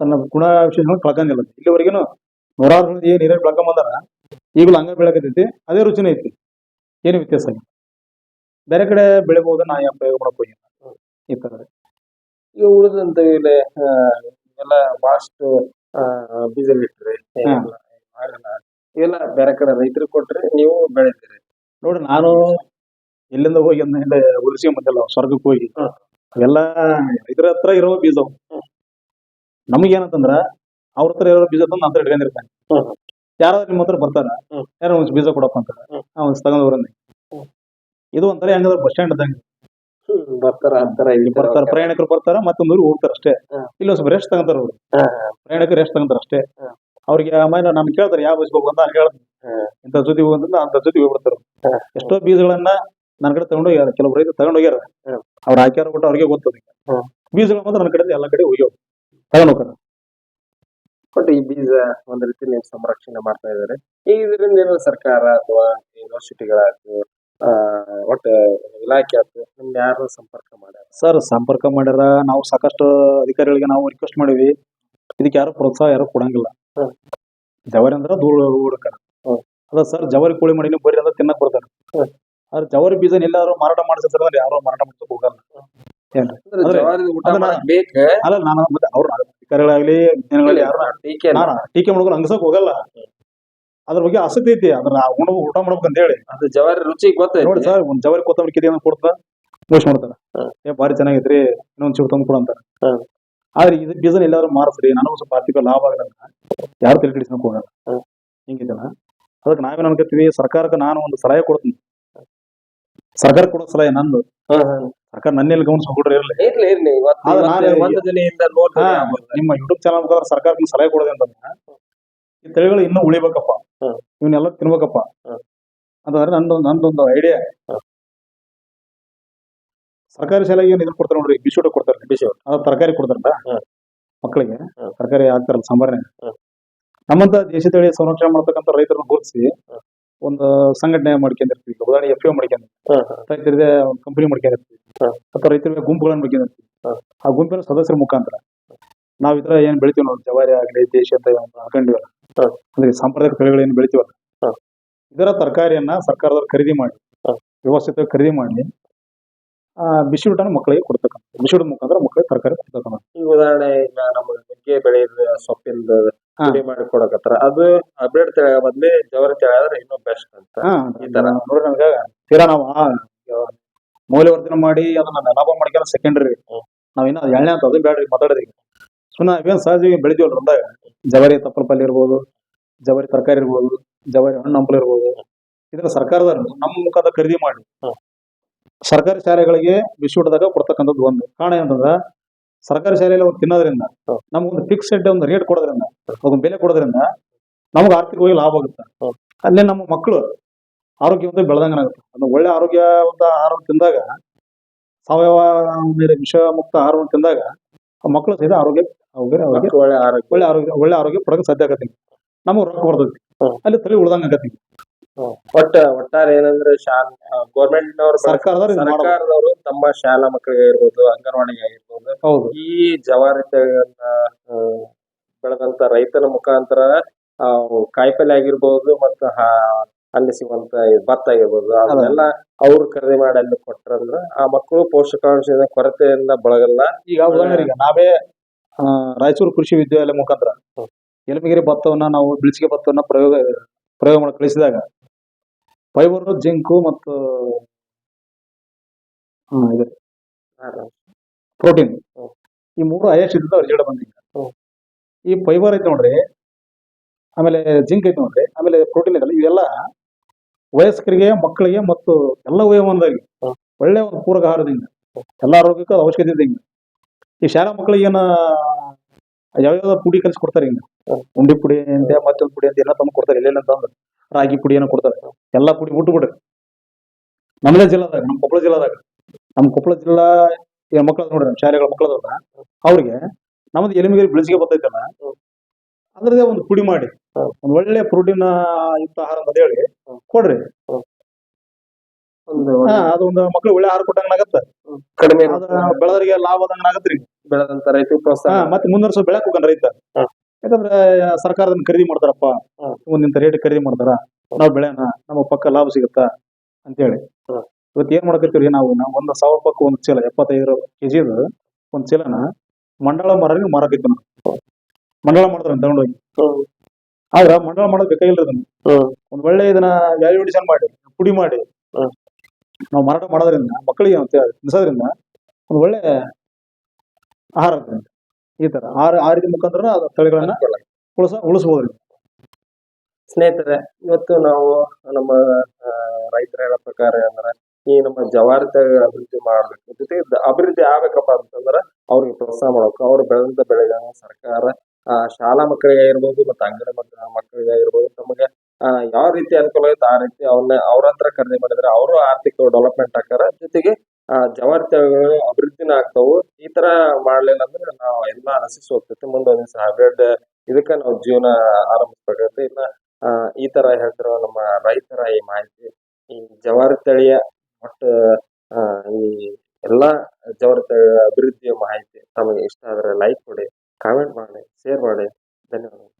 ತನ್ನ ಗುಣ ವಿಶೇಷಗಳನ್ನ ಕಳ್ಕಂಗಿಲ್ಲ. ಇಲ್ಲಿವರೆಗೇನು ನೂರಾರು ಮಂದಿ ನೀರಲ್ಲಿ ಬೆಳ್ಕೊಂಬಂದಾರ ಈಗಲೂ ಹಂಗ ಬೆಳಕತೈತಿ ಅದೇ ರುಚಿನೇ ಐತಿ, ಏನು ವ್ಯತ್ಯಾಸ ಬೇರೆ ಕಡೆ ಬೆಳಿಬಹುದು ನಾ ಪ್ರಯೋಗ ಮಾಡಕ್ ಹೋಗಿಲ್ಲ ಈ ತರ ಈಗ ಉಳಿದಂತ ಇಲ್ಲಿ ಎಲ್ಲ ಬಹಳಷ್ಟು ಆ, ಬೀಜ ಬಿಟ್ರಿ ಹ್ಮ್. ಆಗಲ್ಲ ಇವೆಲ್ಲ ಬೇರೆ ಕಡೆ ರೈತರಿಗೆ ಕೊಟ್ರೆ ನೀವು ಬೆಳಿತೀರಿ ನೋಡಿ ನಾನು ಎಲ್ಲಿಂದ ಹೋಗಿ ಅಂದ ಉಳಿಸಿ ಬಂದಿಲ್ಲ ಸ್ವರ್ಗಕ್ಕೆ ಹೋಗಿ ಎಲ್ಲಾ ಅವೆಲ್ಲ ರೈತರ ಹತ್ರ ಇರೋ ಬೀಜ. ನಮಗೇನಂತಂದ್ರ ಅವ್ರ ಹತ್ರ ಇರೋ ಬೀಜ ತಂದು ನಂತರ ಇಟ್ಕೊಂಡಿರ್ತಾನೆ ಹ್ಮ್. ಯಾರಾದ್ರೂ ನಿಮ್ಮ ಹತ್ರ ಬರ್ತಾರ. ಯಾರೋ ಒಂದ್ ಬೀಜ ಕೊಡಪ್ಪ ಅಂತಾರ. ನಾವು ತಗೊಂಡ್ ಬರಂದಿ. ಇದು ಒಂಥರ ಹೆಂಗದ ಬಸ್ ಸ್ಟ್ಯಾಂಡ್ ಇದ್ದಂಗೆ ಬರ್ತಾರ ಅಂತಾರ ಇಲ್ಲಿ ಬರ್ತಾರ ಪ್ರಯಾಣಿಕರು ಬರ್ತಾರ ಮತ್ತೊಂದು ಹೋಗ್ತಾರ ಅಷ್ಟೇ. ಇಲ್ಲ ಸ್ವಲ್ಪ ರೆಸ್ಟ್ ತಗೊಂತಾರ ಅವ್ರು. ಪ್ರಯಾಣಿಕರು ರೆಸ್ಟ್ ತಗೊಂತಾರ ಅಷ್ಟೇ. ಅವ್ರಿಗೆ ಆಮೇಲೆ ನಾನು ಕೇಳ್ತಾರೆ ಯಾವ ಬಸ್ ಹೋಗ್ಬೇಕು ಅಂತ ನಾನು ಹೇಳ್ತೀನಿ ಇಂಥ ಜೊತೆ ಹೋಗಂದ್ರೆ ಅಂತ ಜೊತೆ ಹೋಗ್ಬಿಡ್ತಾರ. ಎಷ್ಟೋ ಬೀಜಗಳನ್ನ ನನ್ನ ಕಡೆ ತಗೊಂಡೋಗ್ಯಾರ ಕೆಲವು ರೈತರು ತಗೊಂಡೋಗ್ಯಾರ. ಅವ್ರು ಹಾಕ್ಯಾರ ಕೊಟ್ಟು ಅವ್ರಿಗೆ ಗೊತ್ತದ. ಬೀಜಗಳು ಮಾತ್ರ ನನ್ನ ಕಡೆ ಎಲ್ಲ ಕಡೆ ಹೋಗ್ಯಾವ. ತಗೊಂಡೋಗ್ತಾರ ಬಟ್ ಈ ಬೀಜ ಒಂದ್ ರೀತಿ ನೀವು ಸಂರಕ್ಷಣೆ ಮಾಡ್ತಾ ಇದಾರೆ ಈ ಇದರಿಂದ ಏನೋ ಸರ್ಕಾರ ಅಥವಾ ಯೂನಿವರ್ಸಿಟಿಗಳಾಗ್ಲಿ ಒಟ್ಟ ಇಲಾಖೆ ಆಯ್ತು ನಿಮ್ಗೆ ಯಾರು ಸಂಪರ್ಕ ಮಾಡ್ಯಾರ? ಸರ್ ಸಂಪರ್ಕ ಮಾಡ್ಯಾರ ನಾವು ಸಾಕಷ್ಟು ಅಧಿಕಾರಿಗಳಿಗೆ ನಾವು ರಿಕ್ವೆಸ್ಟ್ ಮಾಡಿವಿ. ಇದಕ್ಕೆ ಯಾರು ಪ್ರೋತ್ಸಾಹ ಯಾರು ಕೊಡಂಗಿಲ್ಲ. ಹ್ಮ್. ಜವಾರಿ ಅಂದ್ರ ಧೂಳು ಹುಡುಕರ ಹ್ಮ್. ಅದ ಸರ್ ಜವಾರಿ ಕೋಳಿ ಮಾಡಿ ಬರ್ರಿ ಅಂದ್ರೆ ತಿನ್ನಕ್ ಬರ್ತಾರೆ ಹ್ಮ್. ಆದ್ರೆ ಜವಾರಿ ಬೀಜ ಎಲ್ಲಾರು ಮಾರಾಟ ಮಾಡಿಸಿದ್ರೆ ಅಂದ್ರೆ ಯಾರು ಮಾರಾಟ ಮಾಡ್ಸಕ್ ಹೋಗಲ್ಲ. ಏನ್ರಿ? ಅಂದ್ರೆ ಅಂದ್ರೆ ಜವಾರಿ ಊಟ ಅದನ್ನ- ಮಾಡಕ್ ಬೇಕ ಅಲ್ಲ ನಾನು ಮತ್ತೆ ಅವ್ರ ಅಧಿಕಾರಿಗಳಾಗ್ಲಿ ಯಾರು ಟೀಕೆ ನಾನು ಟೀಕೆ ಮಾಡ್ಕೊಂಡು ಹಂಗಸಕ್ ಹೋಗಲ್ಲ. ಅದ್ರ ಬಗ್ಗೆ ಆಸಕ್ತಿ ಐತಿ ಅದನ್ನ ಉಣ ಊಟ ಮಾಡ್ಬೇಕು ಅಂತ ಹೇಳಿ ಅದು ಜವಾರಿ ರುಚಿ ನೋಡಿ ಸರ್ ಒಂದ್ ಜವಾರಿ ಕೊತ್ತಂಬರಿ ಕಿದಿ ಕೊಡ್ತಾರ ಮೋಸ್ಟ್ ಮಾಡ್ತಾರ. ಏ ಭಾರಿ ಚೆನ್ನಾಗೈತ್ರಿ ಇನ್ನೊಂದ್ ಚಿವ್ ತಂದು ಕೊಡು ಅಂತಾರ. ಆದ್ರೆ ಇದು ಬೀಜ ಎಲ್ಲಾರು ಮಾರಿಸ್ರಿ ನನಗೂ ಸ್ವಲ್ಪ ಆರ್ಥಿಕ ಲಾಭ ಆಗಲ್ಲ ಯಾರು ತಲೆ ಕೆಡಿಸ್ಕೊಂಡ್ ಹೋಗಲ್ಲ. ಹಿಂಗಿದಲ್ಲ ಅದಕ್ಕೆ ನಾವೇನ್ ಅನ್ಕೋತೀವಿ ಸರ್ಕಾರಕ್ಕೆ ನಾನು ಒಂದು ಸಲಹೆ ಕೊಡ್ತೀನಿ. ಸರ್ಕಾರ ಕೊಡೋ ಸಲಹೆ ನಂದು. ಸರ್ಕಾರ ನನ್ನೆಲ್ಲಿ ಗಮನಿಸ್ಕೊಂಡ್ರೆ ಇರಲಿ. ಇರ್ಲಿ ಇರ್ಲಿ. ನಿಮ್ಮ ಯೂಟ್ಯೂಬ್ ಚಾನಲ್ ಸರ್ಕಾರಕ್ಕೆ ಸಲಹೆ ಕೊಡೋದು ಅಂತಂದ್ರೆ ಈ ತಳಿಗಳು ಇನ್ನೂ ಉಳಿಬೇಕಪ್ಪ. ಇವನ್ನೆಲ್ಲ ತಿನ್ಬೇಕಪ್ಪ. ಅಂತಂದ್ರೆ ನಂದು ನಂದೊಂದು ಐಡಿಯಾ. ಸರ್ಕಾರಿ ಶಾಲೆಗೆ ಏನ್ ಇದನ್ನ ಕೊಡ್ತಾರೆ ನೋಡ್ರಿ ಬಿಸ್ಯೂಟ ಕೊಡ್ತಾರೆ ಬಿಸಿ ಅದು ತರಕಾರಿ ಕೊಡ್ತಾರಲ್ಲ ಮಕ್ಕಳಿಗೆ ತರಕಾರಿ ಹಾಕ್ತಾರಲ್ಲ ಸಾಂಬಾರ್ನೆ. ನಮ್ಮಂತ ದೇಶ ತಳಿ ಸಂರಕ್ಷಣೆ ಮಾಡ್ತಕ್ಕಂಥ ರೈತರನ್ನ ಗುರುತಿಸಿ ಒಂದು ಸಂಘಟನೆ ಮಾಡ್ಕೊಂಡಿರ್ತೀವಿ ಉದಾಹರಣೆ ಎಫ್ ಎ ಮಾಡ್ಕೊಂಡಿರ್ತೀವಿ. ರೈತರಿದೆ ರೈತರಿಗೆ ಒಂದು ಕಂಪನಿ ಮಾಡ್ಕೊಂಡಿರ್ತೀವಿ. ಅಥವಾ ರೈತರಿಗೆ ಗುಂಪುಗಳನ್ನು ಮಾಡ್ಕೊಂಡಿರ್ತೀವಿ. ಆ ಗುಂಪಿನ ಸದಸ್ಯರ ಮುಖಾಂತರ. ನಾವ್ ಇದ್ರ ಏನ್ ಬೆಳಿತೀವಿ ನೋಡಿ ಜವಾರಿ ಆಗ್ಲಿ ದೇಶ ಅಂತ ಹಾಕೊಂಡಿವಲ್ಲ. ಅಂದ್ರೆ ಸಾಂಪ್ರದಾಯಿಕ ಬೆಳೆಗಳೇನು ಬೆಳಿತೀವಲ್ಲ? ಇದರ ತರಕಾರಿಯನ್ನ ಸರ್ಕಾರದವ್ರು ಖರೀದಿ ಮಾಡಿ ವ್ಯವಸ್ಥಿತವಾಗಿ ವ್ಯವಸ್ಥಿತ ಖರೀದಿ ಮಾಡಿ ಬಿಸಿ ಊಟನ ಮಕ್ಕಳಿಗೆ ಕೊಡ್ತಕ್ಕಂಥ ಬಿಸಿ ಊಟದ ಮುಖಾಂತರ ಮಕ್ಕಳಿಗೆ ತರಕಾರಿ ಕೊಡ್ತಕ್ಕಂಥ ಈಗ ಉದಾಹರಣೆ ಈಗ ನಮ್ಮ ನುಗ್ಗೆ ಬೆಳೆದ ಸೊಪ್ಪಿಂದ. ಪುಡಿ ಮಾಡಿ ಕೊಡಕತ್ತಾರ. ಅದು ಅಪ್ಡೇಟ್ ತಳಿ ಬದ್ಲಿ ಜವರಿ ತಳಿ ಆದ್ರೆ ಇನ್ನೂ ಬೆಸ್ಟ್ ಅಂತ. ಈ ತರ. ನೋಡ್ರಿ ನನಗ ತೀರಾ ನಾವು ಮೌಲ್ಯವರ್ಧನೆ ಮಾಡಿ ಅದನ್ನ ಲಾಭ ಮಾಡ್ಕೊಂಡು ಸೆಕೆಂಡ್ರಿ. ನಾವ್ ಇನ್ನ ಎಣ್ಣೆ ಅಂತ ಅದು ಬೇಡ್ರಿ ಮಾತಾಡಿದ್ರಿ ಸುಮ್ಮನೆ ಇವೇನ್ ಸಹಜವಾಗಿ ಬೆಳಿತೀವಲ್ರಿ ಅಂದಾಗ. ಜವಾರಿ ತಪ್ಪಲ ಪಲ್ಯ ಇರ್ಬೋದು ಜವಾರಿ ತರಕಾರಿ ಇರ್ಬೋದು ಜವಾರಿ ಹಣ್ಣು ಹಂಪಲು ಇರ್ಬೋದು. ಇದನ್ನ ಸರ್ಕಾರದವರು ನಮ್ಮ ಮುಖಾಂತರ ಖರೀದಿ ಮಾಡಿ ಸರ್ಕಾರಿ ಶಾಲೆಗಳಿಗೆ ಬಿಸಿಯೂಟದಾಗ ಕೊಡ್ತಕ್ಕಂಥದ್ದು ಒಂದು. ಕಾರಣ ಏನಂತಂದ್ರ ಸರ್ಕಾರಿ ಶಾಲೆಯಲ್ಲಿ ಅವ್ರು ತಿನ್ನೋದ್ರಿಂದ. ನಮ್ಗೊಂದು ಫಿಕ್ಸ್ಡ್ ಒಂದು ರೇಟ್ ಕೊಡೋದ್ರಿಂದ ಅದೊಂದು ಬೆಲೆ ಕೊಡೋದ್ರಿಂದ ನಮ್ಗೆ ಆರ್ಥಿಕವಾಗಿ ಲಾಭ ಆಗುತ್ತೆ. ಅಲ್ಲೇ ನಮ್ಮ ಮಕ್ಕಳು ಆರೋಗ್ಯವಂತ ಬೆಳೆದಂಗನಾಗುತ್ತೆ ಅದು ಒಳ್ಳೆ ಆರೋಗ್ಯವಂತ ಆಹಾರ ತಿಂದಾಗ ಸಾವಯವ ವಿಷಯ ವಿಷ ಮುಕ್ತ ಆಹಾರವನ್ನು ತಿಂದಾಗ ಮಕ್ಕಳು ಸಹಿತ ಆರೋಗ್ಯ ಒಳ್ಳೆ ಆರೋಗ್ಯ. ಒಳ್ಳೆ ಆರೋಗ್ಯ ಒಳ್ಳೆ ಆರೋಗ್ಯ ಪಡಕ್ ಸಾಧ್ಯ ಆಗತ್ತೆ. ನಮಗೆ ರೊಕ್ಕ ಬರ್ತೈತಿ ಅಲ್ಲಿ ತಲೆ ಉಳ್ದಂಗ ಆಗತ್ತೆ. ಒಟ್ಟ ಒಟ್ಟಾರೆ ಏನಂದ್ರೆ ಶಾಲಾ ಗೌರ್ಮೆಂಟ್ ಅವರು ಸರ್ಕಾರದವ್ರು ತಮ್ಮ ಶಾಲಾ ಮಕ್ಕಳಿಗೆ ಇರ್ಬೋದು ಅಂಗನವಾಡಿಗೆ ಆಗಿರ್ಬೋದು ಹೌದು. ಈ ಜವಾರಿ ಬೆಳೆದಂತ ರೈತನ ಮುಖಾಂತರ ಕಾಯಿಪಲ್ಲೆ ಆಗಿರ್ಬೋದು ಮತ್ತು ಅಲ್ಲಿ ಸಿಗುವಂತ ಭತ್ತ ಆಗಿರ್ಬೋದು ಅದನ್ನೆಲ್ಲ ಅವ್ರು ಖರೀದಿ ಮಾಡಿ ಅಲ್ಲಿ ಕೊಟ್ರಂದ್ರ ಆ ಮಕ್ಕಳು ಪೋಷಕಾಂಶದ ಕೊರತೆಯಿಂದ ಬಳಗಲ್ಲ ಈಗ ಉದಾಹರಣೆಗೆ ಈಗ ನಾವೇ ಆ, ರಾಯಚೂರು ಕೃಷಿ ವಿದ್ಯಾಲಯ ಮುಖಾಂತರ ಹ್ಮ್. ಎಲಮಗಿರಿ ಭತ್ತವನ್ನ ನಾವು ಬಿಳಿಸಿಗೆ ಭತ್ತವನ್ನ ಪ್ರಯೋಗ ಪ್ರಯೋಗ ಮಾಡಿ ಕಳಿಸಿದಾಗ ಫೈಬರ್ ಜಿಂಕು ಮತ್ತು ಇದು ಪ್ರೋಟೀನ್ ಹ್ಮ್. ಈ ಮೂರು ಹೈಯೆಸ್ಟ್ ಇದ್ದ ರಿಸಲ್ಟ್ ಬಂದಿದೆ ಹ್ಮ್. ಈ ಫೈಬರ್ ಐತೆ ನೋಡ್ರಿ ಆಮೇಲೆ ಜಿಂಕ್ ಐತೆ ನೋಡ್ರಿ ಆಮೇಲೆ ಪ್ರೋಟೀನ್ ಐತಲ್ಲ ಇವೆಲ್ಲ ವಯಸ್ಕರಿಗೆ ಮಕ್ಕಳಿಗೆ ಮತ್ತು ಎಲ್ಲ ವಯೋಮಾನದಲ್ಲಿ. ಒಳ್ಳೆ ಒಂದು ಪೂರಕ ಆಹಾರದಿಂದ ಎಲ್ಲ ಆರೋಗ್ಯಕ್ಕೂ ಅವಶ್ಯಕತೆ ಇದೆ ಹಿಂಗೆ ಈ ಶಾಲಾ ಮಕ್ಕಳಿಗೆ ಏನ ಯಾವ್ಯಾವ ಪುಡಿ ಕಲಿಸಿ ಕೊಡ್ತಾರೆ ಹಿಂಗೆ. ಉಂಡಿ ಪುಡಿ ಅಂತ ಮತ್ತೊಂದು ಪುಡಿ ಅಂತ ಎಲ್ಲ ತಂದು ಕೊಡ್ತಾರೆ. ಎಲ್ಲೆಲ್ಲ ತಂದು ರಾಗಿ ಪುಡಿ ಏನೋ ಕೊಡ್ತಾರೆ. ಎಲ್ಲ ಪುಡಿ ಬಿಟ್ಟು ಬಿಡ್ರಿ ನಮ್ಮದೇ ಜಿಲ್ಲಾದಾಗ ನಮ್ಮ ಕೊಪ್ಪಳ ಜಿಲ್ಲಾದಾಗ. ನಮ್ಮ ಕೊಪ್ಪಳ ಜಿಲ್ಲಾ ಈ ಮಕ್ಕಳು ನೋಡ್ರಿ ನಮ್ಮ ಶಾಲೆಗಳ ಮಕ್ಕಳದವ್ರ. ಅವ್ರಿಗೆ ನಮ್ದು ಎಲಿಮಿಗೆ ಬೆಳೆಸಿಗೆ ಬರ್ತೈತಲ್ಲ. ಅದ್ರದೇ ಒಂದು ಪುಡಿ ಮಾಡಿ. ಒಂದು ಒಳ್ಳೆ ಪ್ರೋಟೀನ್ ಯುಕ್ತ ಆಹಾರ ಅಂತ ಹೇಳಿ ಕೊಡ್ರಿ. ಹಾ, ಅದೊಂದು ಮಕ್ಳು ಒಳ್ಳೆ ಆಹಾರ ಕೊಟ್ಟಂಗಾಗತ್ತ ಕಡಿಮೆ ಬೆಳೆದವರಿಗೆ ಲಾಭ ಆದಂಗ ಆಗತ್ರಿ. ಬೆಳೆದಂತ ರೈತ ಪ್ರೋತ್ಸಾಹ. ಮತ್ತೆ ಮುಂದಿನ ವರ್ಷ ಬೆಳಕ್ ಹೋಗನ್ ರೈತ. ಯಾಕಂದ್ರೆ ಸರ್ಕಾರದನ್ನ ಖರೀದಿ ಮಾಡ್ತಾರಪ್ಪ. ಒಂದಿಂತ ರೇಟ್ ಖರೀದಿ ಮಾಡ್ತಾರ. ನಾವ್ ಬೆಳೆನ ನಮ್ಮ ಪಕ್ಕ ಲಾಭ ಸಿಗುತ್ತಾ ಅಂತೇಳಿ ಹೇಳಿ. ಇವತ್ತು ಏನ್ ಮಾಡಕತ್ತೀವಿ ನಾವು? ಒಂದ್ ಸಾವಿರ ರೂಪಾಯಿ ಒಂದ್ ಚೀಲ ಎಪ್ಪತ್ತೈದು ಕೆಜಿ ಒಂದ್ ಚೀಲನ ಮಂಡಳ ಮಾರಿಗೆ ಮಾರಕೈತಿ ನಾವು ಮಂಡಳ ಮಾಡ್ತಾರೆ ತಗೊಂಡು ಹೋಗಿ. ಆದ್ರ ಮಂಡಳ ಮಾಡೋದ್ ಬೇಕಾಗಿಲ್ಲ ಅದನ್ನ. ಒಂದ್ ಒಳ್ಳೆ ಇದನ್ನ ವ್ಯಾಲ್ಯೂಡೇಷನ್ ಮಾಡಿ ಪುಡಿ ಮಾಡಿ. ನಾವು ಮಾರಾಟ ಮಾಡೋದ್ರಿಂದ ಮಕ್ಕಳಿಗೆ ತಿನ್ಸೋದ್ರಿಂದ ಒಂದ್ ಒಳ್ಳೆ ಆಹಾರ. ಈ ತರ. ಆ ಆ ರೀತಿ ಮುಖಾಂತರ ತಳಿಗಳನ್ನ ಉಳ್ಸ ಉಳಿಸ ಉಳಿಸಬಹುದು ಸ್ನೇಹಿತರೆ ಇವತ್ತು ನಾವು ನಮ್ಮ ರೈತರ ಹೇಳೋ ಪ್ರಕಾರ ಅಂದ್ರೆ ಈ ನಮ್ಮ ಜವಾರಿ ಅಭಿವೃದ್ಧಿ ಮಾಡ್ಬೇಕು. ಜೊತೆಗೆ ಅಭಿವೃದ್ಧಿ ಆಗ್ಬೇಕಪ್ಪ ಅಂತಂದ್ರೆ ಅವ್ರಿಗೆ ಪ್ರೋತ್ಸಾಹ ಮಾಡ್ಬೇಕು. ಅವ್ರು ಬೆಳೆದಂತ ಬೆಳೆಗಳನ್ನ ಸರ್ಕಾರ ಆ, ಶಾಲಾ ಮಕ್ಕಳಿಗೆ ಇರ್ಬೋದು ಮತ್ತೆ ಮಕ್ಕಳ ಮಕ್ಕಳಿಗೆ ನಮಗೆ ತಮಗೆ ಯಾವ ರೀತಿ ಅನುಕೂಲ ಐತೆ ಆ ರೀತಿ ಅವನ್ನ ಅವ್ರ ಹತ್ರ ಖರೀದಿ ಮಾಡಿದ್ರೆ ಅವರು ಆರ್ಥಿಕ ಡೆವಲಪ್ಮೆಂಟ್ ಆಕಾರ ಜೊತೆಗೆ ತಳಿಗಳು ಅಭಿವೃದ್ಧಿನ ಆಗ್ತಾವು. ಈ ತರ ಮಾಡ್ಲಿಲ್ಲ ಅಂದ್ರೆ ನಾವು ಎಲ್ಲಾ ನಶಿಸಿ ಹೋಗ್ತೈತಿ. ಮುಂದೊಂದ್ ದಿವಸ ಹೈಬ್ರಿಡ್ ಇದಕ್ಕ ನಾವು ಜೀವನ ಆರಂಭಿಸ್ಬೇಕಾಗುತ್ತೆ. ಇಲ್ಲ ಈ ತರ ಹೇಳ್ತಿರೋ ನಮ್ಮ ರೈತರ ಈ ಮಾಹಿತಿ ಈ ಜವಾರಿ ತಳಿಯ ಒಟ್ಟು ಈ ಎಲ್ಲಾ ಜವಾರಿ ತಳಿಯ ಅಭಿವೃದ್ಧಿಯ ಮಾಹಿತಿ ತಮಗೆ ಇಷ್ಟ ಆದ್ರೆ ಲೈಕ್ ಕೊಡಿ. ಕಾಮೆಂಟ್ ಮಾಡಿ ಶೇರ್ ಮಾಡಿ. ಧನ್ಯವಾದಗಳು.